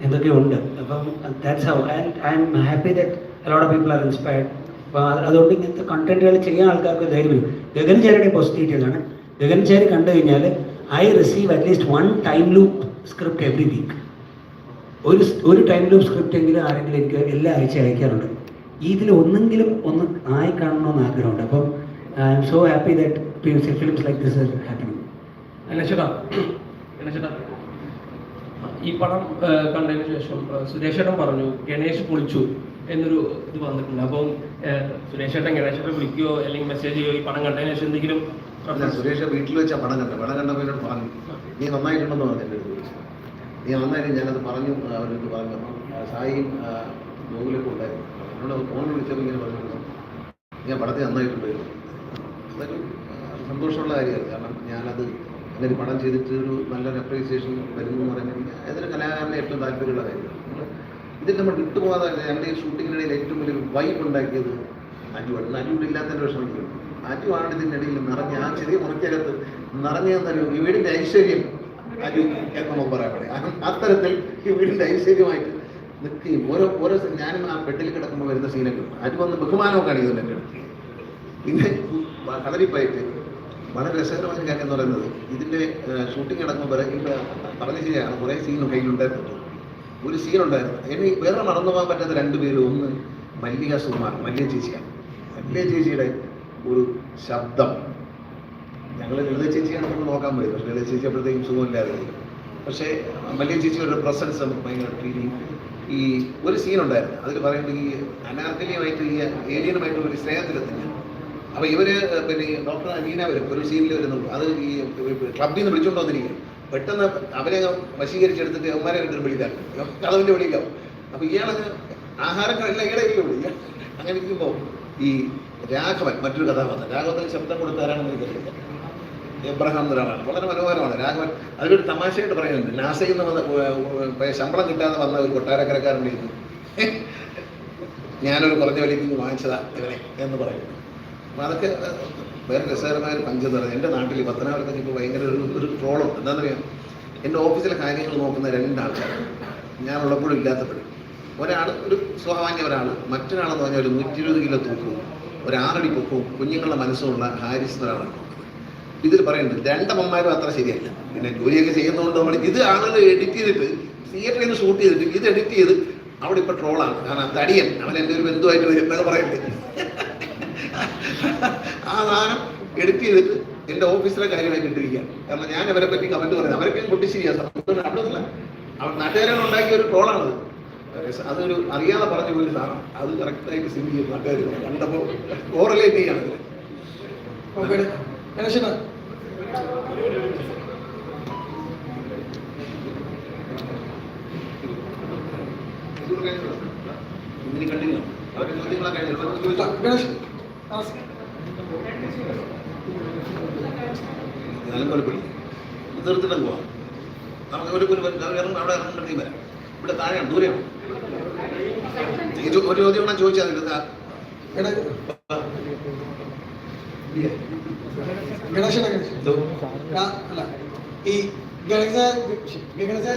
എന്തൊക്കെ ഉണ്ട്. അപ്പം that's how and I'm happy that a lot of people are inspired അപ്പോൾ അതുകൊണ്ട് ഇങ്ങനത്തെ കണ്ടന്റുകൾ ചെയ്യാൻ ആൾക്കാർക്ക് ധൈര്യം വരും പോസിറ്റിവിറ്റി ഗഗൻചാരി കണ്ടു കഴിഞ്ഞാൽ I receive at least one time loop script every week ഒരു ഒരു ടൈം ലൂപ്പ് സ്ക്രിപ്റ്റ് എങ്കിലും ആരെങ്കിലും എനിക്ക് എല്ലാ ആഴ്ച അയക്കാറുണ്ട്. ഇതിൽ ഒന്നെങ്കിലും ഒന്ന് ആയി കാണണമെന്ന് ആഗ്രഹമുണ്ട്. അപ്പം I'm so happy that films like this happening ഗണേശേട്ടാ ഈ പടം കണ്ടതിന് ശേഷം സുരേഷേട്ടൻ പറഞ്ഞു ഗണേഷ് പൊളിച്ചു എന്നൊരു ഇത് വന്നിട്ടുണ്ട്. അപ്പം സുരേഷേട്ടൻ ഗണേശേട്ടൻ വിളിക്കുകയോ അല്ലെങ്കിൽ മെസ്സേജ് ചെയ്യോ ഈ പടം കണ്ടതിന് ശേഷം എന്തെങ്കിലും സുരേഷ് വീട്ടിൽ വെച്ചാൽ പടം കണ്ടത്. പടം കണ്ടപ്പോൾ എന്നോട് പറഞ്ഞു നീ നന്നായിട്ടുണ്ടെന്ന് പറഞ്ഞു നീ നന്നായിട്ട് ഞാനത് പറഞ്ഞു അവരോട് പറഞ്ഞു. അപ്പം സായിയും ഗോകുലൊക്കെ ഉണ്ടായിരുന്നു. എന്നോട് ഫോൺ വിളിച്ചപ്പോൾ ഇങ്ങനെ പറഞ്ഞു ഞാൻ പടത്തിൽ നന്നായിട്ടുണ്ടായിരുന്നു അതൊരു സന്തോഷമുള്ള കാര്യമാണ്. കാരണം ഞാനത് അങ്ങനെ പടം ചെയ്തിട്ട് ഒരു നല്ലൊരു അപ്രീസിയേഷൻ വരുന്നു എന്ന് അതൊരു ഏതൊരു കലാകാരനെ ഏറ്റവും താല്പര്യമുള്ള കാര്യമാണ്. ഇതിൽ നമ്മൾ വിട്ടുപോകാതെ ഞങ്ങളുടെ ഈ ഷൂട്ടിങ്ങിനിടയിൽ ഏറ്റവും വലിയൊരു വൈബ് ഉണ്ടാക്കിയത് അജുവാണ് അജുവിടെ ഇല്ലാത്തതിന്റെ വിഷമിക്കുന്നുണ്ട് ആണ് ഇതിന്റെ ഇടയിൽ നിറഞ്ഞ ആ ചെറിയ മുറിക്കകത്ത് നിറഞ്ഞു തന്നൊരു ഈ വീടിന്റെ ഐശ്വര്യം അജു എന്ന് നമുക്ക് പറയാൻ പറയാം അത്തരത്തിൽ ഈ വീടിന്റെ ഐശ്വര്യമായിട്ട് നിൽക്കുകയും ഓരോ ഓരോ ഞാനും ആ ബെഡിൽ കിടക്കുമ്പോൾ വരുന്ന സീനൊക്കെ അജു വന്ന് ബഹുമാനമൊക്കെ കാണിക്കുന്നുണ്ട് പിന്നെ കളരിപ്പായിട്ട് വളരെ രസകരമായ കാര്യം എന്ന് പറയുന്നത് ഇതിന്റെ ഷൂട്ടിംഗ് നടക്കുമ്പോൾ പറഞ്ഞ ശരിയാണ് കുറേ സീനും കയ്യിലുണ്ടായിരുന്നു ഒരു സീൻ ഉണ്ടായിരുന്നു. എന്നെ വേറെ മറന്നു പോകാൻ പറ്റാത്ത രണ്ട് പേര് ഒന്ന് മല്ലിക സുമാർ മല്ലിക ചേച്ചിയാണ്. മല്ലിക ചേച്ചിയുടെ ഒരു ശബ്ദം ഞങ്ങൾ ലളിത ചേച്ചിയാണ് നമ്മൾ നോക്കാൻ പറ്റും. പക്ഷേ ലളിത ചേച്ചി അപ്പോഴത്തേക്കും സുഖമില്ലാതെ പക്ഷേ മല്ലിക ചേച്ചിയുടെ പ്രസൻസ് നമുക്ക് ഭയങ്കര ഫീലിംഗ് ഈ ഒരു സീൻ ഉണ്ടായിരുന്നു. അതിൽ പറയുന്നത് ഈ അനാർക്കലിയുമായിട്ട് ഈ ഏലിയനുമായിട്ട് ഒരു സ്നേഹത്തിലെത്തില്ല. അപ്പൊ ഇവർ പിന്നെ ഡോക്ടർ അനീന വരും. ഒരു സീനിൽ വരുന്നുള്ളൂ അത് ഈ ക്ലബിൽ നിന്ന് വിളിച്ചുകൊണ്ട് വന്നിരിക്കും പെട്ടെന്ന് അവരെ വശീകരിച്ചെടുത്തിട്ട് അവന്മാരെ കണ്ടിട്ട് വിളിക്കാറുണ്ട് കഥവിന്റെ വിളിക്കാം അപ്പൊ ഇയാളത് ആഹാരം എല്ലാം ഇയാളെ വിളിക്കാം അങ്ങനെ ഇരിക്കുമ്പോൾ ഈ രാഘവൻ മറ്റൊരു കഥാപാത്രം. രാഘവത്തിന് ശബ്ദം കൊടുത്താരാണെന്ന് എനിക്കറിയില്ല. എബ്രഹാം എന്നൊരാളാണ് വളരെ മനോഹരമാണ്. രാഘവൻ അതിലൊരു തമാശയായിട്ട് പറയുന്നുണ്ട്. നാസയിൽ നിന്ന് വന്ന ശമ്പളം കിട്ടാതെ വന്ന ഒരു കൊട്ടാരക്കരക്കാരന്റെ ഇരുന്നു ഞാനൊരു കുറഞ്ഞ വിലയ്ക്ക് വാങ്ങിച്ചതാ ഇവനെ എന്ന് പറയുന്നു. അപ്പം അതൊക്കെ വേറെ രസകരമായ ഒരു പഞ്ച് എന്ന് പറയുന്നത് എന്റെ നാട്ടിൽ പത്തനാപുരത്തേക്ക് ഇപ്പോൾ ഭയങ്കര ഒരു ഒരു ട്രോളും. എന്താണെന്ന് അറിയാം എന്റെ ഓഫീസിലെ കാര്യങ്ങൾ നോക്കുന്ന രണ്ടാൾക്കാർ. ഞാനുള്ളപ്പോഴും ഇല്ലാത്തപ്പോഴും. ഒരാൾ ഒരു സ്വാഭാവിക ഒരാൾ മറ്റൊരാളെന്ന് പറഞ്ഞാൽ ഒരു നൂറ്റി ഇരുപത് കിലോ തൂക്കവും ഒരു ആറടി പൊക്കവും കുഞ്ഞുങ്ങളുടെ മനസ്സുമുള്ള ഹാരിസ് എന്നൊരാളാണ്. ഇതിൽ പറയുന്നുണ്ട് രണ്ടമ്മമാരും അത്ര ശരിയല്ല. പിന്നെ ജോലിയൊക്കെ ചെയ്യുന്നതുകൊണ്ട് നമ്മൾ ഇത് ആളുകൾ എഡിറ്റ് ചെയ്തിട്ട് തിയേറ്ററിൽ നിന്ന് ഷൂട്ട് ചെയ്തിട്ട് ഇത് എഡിറ്റ് ചെയ്ത് അവിടെ ഇപ്പൊ ട്രോളാണ് കാരണം തടിയൻ അവൻ എന്റെ ഒരു ബന്ധുവായിട്ട് വരും എന്നൊക്കെ പറയുന്നുണ്ട് ആ സാധനം എഡിറ്റ് ചെയ്തിട്ട് എന്റെ ഓഫീസിലെ കാര്യമായി ഇട്ടിരിക്കുകയാണ് കാരണം ഞാൻ അവരെ പറ്റി കമന്റ് പറയുന്നത്. അവരൊക്കെ പൊട്ടിച്ചിരിക്കുക അവിടെ നിന്നല്ല അവർ നാട്ടുകാരാണ് ഉണ്ടാക്കിയ ഒരു ട്രോളാണത് അതൊരു അറിയാതെ പറഞ്ഞു പോയി സാധനം. അത് കറക്റ്റായിട്ട് സിം ചെയ്യും നാട്ടുകാർ കണ്ടപ്പോൾ കോറലേറ്റ് ചെയ്യാണ്. ഓക്കെ തീർത്തിട്ടങ്ങ് പോവാം നമുക്ക് ഒരു ഒരു ചോദിച്ചാൽ അല്ല ഈ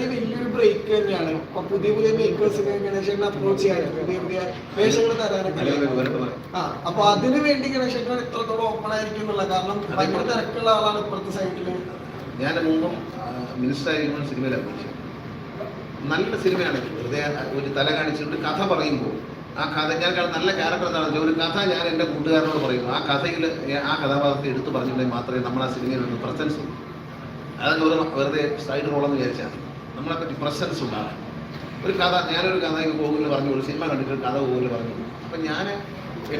വലിയൊരു ബ്രേക്ക് തന്നെയാണ് അപ്പൊ പുതിയ പുതിയ മേക്കേഴ്സിനെ ഗണേശനെ അപ്രോച്ച് ചെയ്യാനും പുതിയ പുതിയ വേഷങ്ങൾ അല്ലെങ്കിൽ ആ അപ്പൊ അതിനു വേണ്ടി ഗണേശൻ എത്രത്തോളം ഓപ്പൺ ആയിരിക്കും എന്നുള്ള കാരണം ഭയങ്കര തിരക്കുള്ള ആളാണ് ഇപ്പുറത്തെ സൈഡിൽ ഞാൻ മുമ്പും മിനിസ്റ്റർ ആയിരിക്കുമ്പോൾ സിനിമയിൽ അഭിനയിച്ചു നല്ല സിനിമയാണ് വെറുതെ ഒരു തല കാണിച്ചിട്ട് കഥ പറയുമ്പോൾ ആ കഥ നല്ല ക്യാരക്ടർ എന്താണെന്ന് ഒരു കഥ ഞാൻ എന്റെ കൂട്ടുകാരനോട് പറയുന്നു. ആ കഥയിൽ ആ കഥാപാത്രത്തെ എടുത്തു പറഞ്ഞിട്ടുണ്ടെങ്കിൽ മാത്രമേ നമ്മൾ ആ സിനിമയിൽ ഒരു പ്രസൻസ് ഉള്ളൂ. അതൊക്കെ ഒരു വെറുതെ സൈഡ് റോളെന്ന് വിചാരിച്ചാൽ. നമ്മളെ പറ്റി പ്രസൻസ് ഉണ്ടാകാൻ ഒരു കഥ ഞാനൊരു കഥ ഗൂഗിളിൽ പറഞ്ഞു ഒരു സിനിമ കണ്ടിട്ട് കഥ ഗൂഗിളിൽ പറഞ്ഞു. അപ്പം ഞാൻ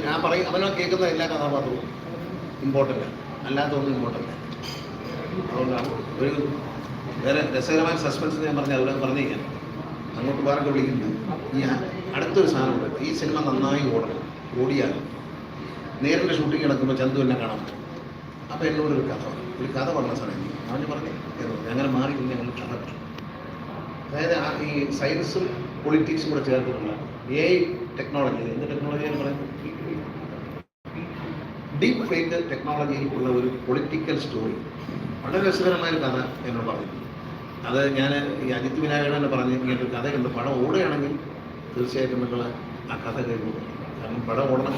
ഞാൻ പറയും അവനോ കേൾക്കുന്ന എല്ലാ കഥാപാത്രവും ഇമ്പോർട്ടന്റ് അല്ലാത്തൊന്നും ഇമ്പോർട്ടന്റ് അതുകൊണ്ടാണ് ഒരു വേറെ രസകരമായ സസ്പെൻസ് ഞാൻ പറഞ്ഞു അതുകൊണ്ട് പറഞ്ഞിരിക്കാം അങ്ങോട്ട് വേറെ വിളിക്കുന്നത് ഈ അടുത്തൊരു സാധനമുണ്ട് ഈ സിനിമ നന്നായി ഓടണം. ഓടിയാൽ നേരിട്ട് ഷൂട്ടിംഗ് നടക്കുമ്പോൾ ചന്തു എന്നെ കാണാൻ പറ്റും. അപ്പോൾ എന്നോട് ഒരു കഥ പറഞ്ഞു. ഒരു കഥ പറഞ്ഞ സാറേ അവന് പറഞ്ഞു. അങ്ങനെ മാറി ഞങ്ങൾ കഥ അതായത് ഈ സയൻസും പൊളിറ്റിക്സും കൂടെ ചേർത്തിട്ടുള്ള എ ഐ ടെക്നോളജി എന്ത് ടെക്നോളജിയാണ് പറയുന്നത്? ഡീപ്പ് ഫേക്ക് ടെക്നോളജിയിൽ ഉള്ള ഒരു പൊളിറ്റിക്കൽ സ്റ്റോറി വളരെ രസകരമായൊരു കഥ എന്നോട് പറഞ്ഞു അത് ഞാൻ ഈ അജിത് വിനായകൻ തന്നെ പറഞ്ഞ് ഇങ്ങനെ ഒരു കഥ കണ്ട് പടം ഓടുകയാണെങ്കിൽ തീർച്ചയായിട്ടും നിങ്ങൾ ആ കഥ കേൾക്കും. കാരണം പടം ഓടണം.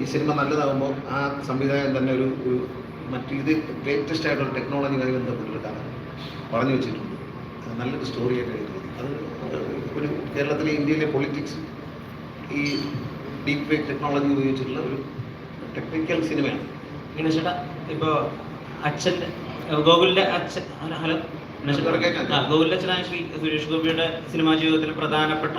ഈ സിനിമ നല്ലതാകുമ്പോൾ ആ സംവിധായകൻ തന്നെ ഒരു ഒരു മറ്റ് ഇത് ലേറ്റസ്റ്റ് ആയിട്ടുള്ള ടെക്നോളജിയുമായി ബന്ധപ്പെട്ടൊരു കഥ പറഞ്ഞു വെച്ചിട്ടുണ്ട്. നല്ലൊരു സ്റ്റോറിയായിട്ട് എഴുതി അത് ഒരു കേരളത്തിലെ ഇന്ത്യയിലെ പൊളിറ്റിക്സ് ഈ ഡീപ് ഫേക്ക് ടെക്നോളജി ഉപയോഗിച്ചിട്ടുള്ള ഒരു ടെക്നിക്കൽ സിനിമയാണ് ഗണേശേട്ടാ ഇപ്പോൾ അച്ഛന്റെ ഗോകുലിന്റെ അച്ഛൻ ഹലോ ശ്രീ സുരേഷ് ഗോപിയുടെ സിനിമാ ജീവിതത്തിൽ പ്രധാനപ്പെട്ട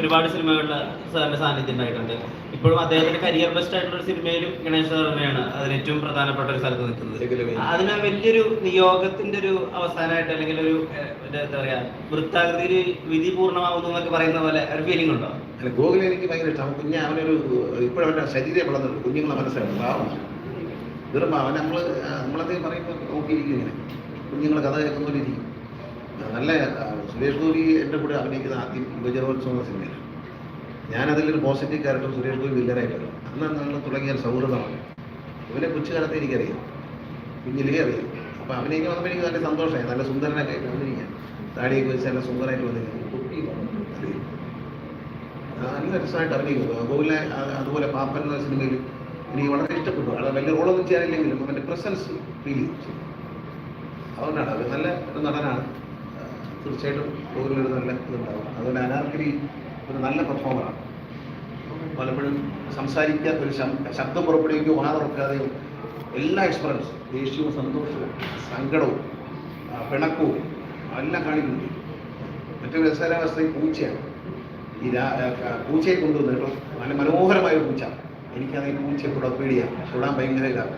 ഒരുപാട് സിനിമകളിൽ സാറിന്റെ സാന്നിധ്യം ഉണ്ടായിട്ടുണ്ട്. ഇപ്പോഴും അദ്ദേഹത്തിന്റെ കരിയർ ബെസ്റ്റ് ആയിട്ടുള്ള ഒരു സിനിമയിലും ഗണേശ് സാർ തന്നെയാണ് അതിൽ ഏറ്റവും പ്രധാനപ്പെട്ട ഒരു സ്ഥലത്ത് നിൽക്കുന്നത്. അതിന് വലിയൊരു നിയോഗത്തിന്റെ ഒരു അവസാനമായിട്ട് അല്ലെങ്കിൽ ഒരു എന്താ പറയാ വൃത്താകൃതിയിൽ വിധി പൂർണമാവുന്നു എന്നൊക്കെ പറയുന്ന പോലെ ഒരു ഫീലിംഗ് ഉണ്ടോ? അല്ല ഗോകുലെ എനിക്ക് ഭയങ്കര ഇഷ്ടമാണ് കുഞ്ഞ് അവനൊരു ഇപ്പോഴവന്റെ ശരീരം വളർന്നുണ്ട് കുഞ്ഞുങ്ങളെ മനസ്സിലാവും പാവം. വെറും അവൻ നമ്മൾ നമ്മളത് പറയുമ്പോൾ നോക്കിയിരിക്കും ഇങ്ങനെ. കുഞ്ഞുങ്ങളെ കഥ കേൾക്കുന്നവരിരിക്കും നല്ല ആ, സുരേഷ് ഗോപി എന്റെ കൂടെ അഭിനയിക്കുന്ന ആദ്യം യുവജനോത്സവം എന്ന സിനിമയിലാണ് ഞാനതിലൊരു പോസിറ്റീവ് ക്യാരക്ടർ സുരേഷ് ഗോപി വില്ലനായിട്ടുള്ളത് അന്ന് നമ്മൾ തുടങ്ങിയ സൗഹൃദമാണ്. ഇവനെ കൊച്ചുകാലത്തെ എനിക്കറിയാം. കുഞ്ഞിലേ അറിയാം. അപ്പോൾ അഭിനയിക്കാൻ വന്നപ്പോൾ എനിക്ക് നല്ല സന്തോഷമായി. നല്ല സുന്ദരനൊക്കെ ആയിട്ട് വന്നിരിക്കാൻ താടിയൊക്കെ വെച്ച് നല്ല സുന്ദരമായിട്ട് വന്നിരിക്കുന്നു കുട്ടി നല്ല രസമായിട്ട് അഭിനയിക്കുന്നു ഗോകുലെ അതുപോലെ പാപ്പൻ എന്ന സിനിമയിൽ എനിക്ക് വളരെ ഇഷ്ടപ്പെട്ടു. അത് വലിയ റോളൊന്നും ചെയ്യാനില്ലെങ്കിലും അവന്റെ പ്രസൻസ് ഫീൽ ചെയ്തു. അതുകൊണ്ടാണ്. അത് നല്ല ഒരു നടനാണ്. തീർച്ചയായിട്ടും ടൂറിലൊരു നല്ല ഇതുണ്ടാവും. അതുകൊണ്ട് അനാർക്കലി ഒരു നല്ല പെർഫോമറാണ് പലപ്പോഴും സംസാരിക്കാൻ ഒരു ശബ്ദം പുറപ്പെടുവിക്കുകയോ വാ തുറക്കാതെയോ എല്ലാ എക്സ്പെറൻസ് ദേഷ്യവും സന്തോഷവും സങ്കടവും പിണക്കവും എല്ലാം കാണിക്കുന്നുണ്ട്. മറ്റൊരു രസകരാവസ്ഥ പൂച്ചയാണ്. ഈ പൂച്ചയെ കൊണ്ടുവന്നു കേട്ടോ. നല്ല മനോഹരമായ പൂച്ച. എനിക്കാണെങ്കിൽ പൂച്ചയെ കൂടെ പേടിയാണ് തൊടാൻ ഭയങ്കര ഇതാണ്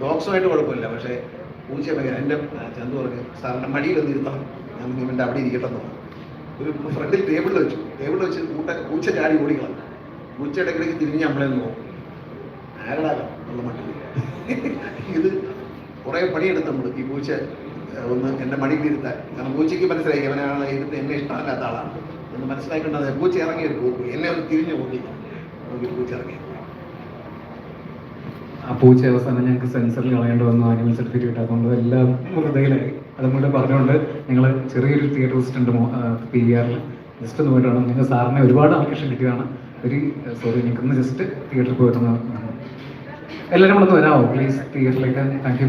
ഡോഗ്സുമായിട്ട് കുഴപ്പമില്ല. പക്ഷേ പൂച്ച ഭയങ്കര എന്റെ ചന്തു പറഞ്ഞു സാറിന്റെ മടിയിലൊന്ന് ഇരുത്തണം ഞാൻ ഇവന്റെ അവിടെ ഇരിക്കട്ടെ എന്ന് ഒരു ഫ്രണ്ടിൽ ടേബിളിൽ വെച്ചു. ടേബിളിൽ വെച്ച് കൂട്ട പൂച്ച ചാടി ഓടിക്കണം പൂച്ചയുടെ ഇടയ്ക്ക് തിരിഞ്ഞ് നമ്മളെ നോക്കും. ആരടാകാം ഉള്ള മട്ടിൽ. ഇത് കുറേ പണിയെടുത്ത് നമ്മൾ ഈ പൂച്ച ഒന്ന് എന്റെ മടിയിൽ ഇരുത്താൻ. കാരണം പൂച്ചയ്ക്ക് മനസ്സിലായി അവനാണ് ഇരുത്ത് എന്നെ ഇഷ്ടമല്ലാത്ത ആളാണ്. എന്ന് മനസ്സിലാക്കേണ്ടത് പൂച്ച ഇറങ്ങി ഒരു എന്നെ ഒന്ന് തിരിഞ്ഞ് ഓടിക്കാം പൂച്ച ഇറങ്ങി. ആ പൂച്ച അവസാനം ഞങ്ങൾക്ക് സെൻസറിൽ കളയേണ്ടി വന്നു ആനിമൽ സർട്ടിഫിക്കറ്റ് അതുകൊണ്ട് എല്ലാം ഹൃദയിലായി അതുകൊണ്ട് പറഞ്ഞുകൊണ്ട് ഞങ്ങൾ ചെറിയൊരു തിയേറ്റർ ഹോസ്റ്റുണ്ട് പി വി ആറിൽ ജസ്റ്റ് ഒന്ന് പോയിട്ടാണ് നിങ്ങൾ സാറിനെ ഒരുപാട് ആവശ്യം കിട്ടിയതാണ്. ഒരു സോറി നിങ്ങൾക്കൊന്ന് ജസ്റ്റ് തിയേറ്ററിൽ പോയിട്ടൊന്ന് എല്ലാവരും കൂടെ ഒന്ന് വരാമോ പ്ലീസ് തിയേറ്ററിലേക്ക് താങ്ക് യു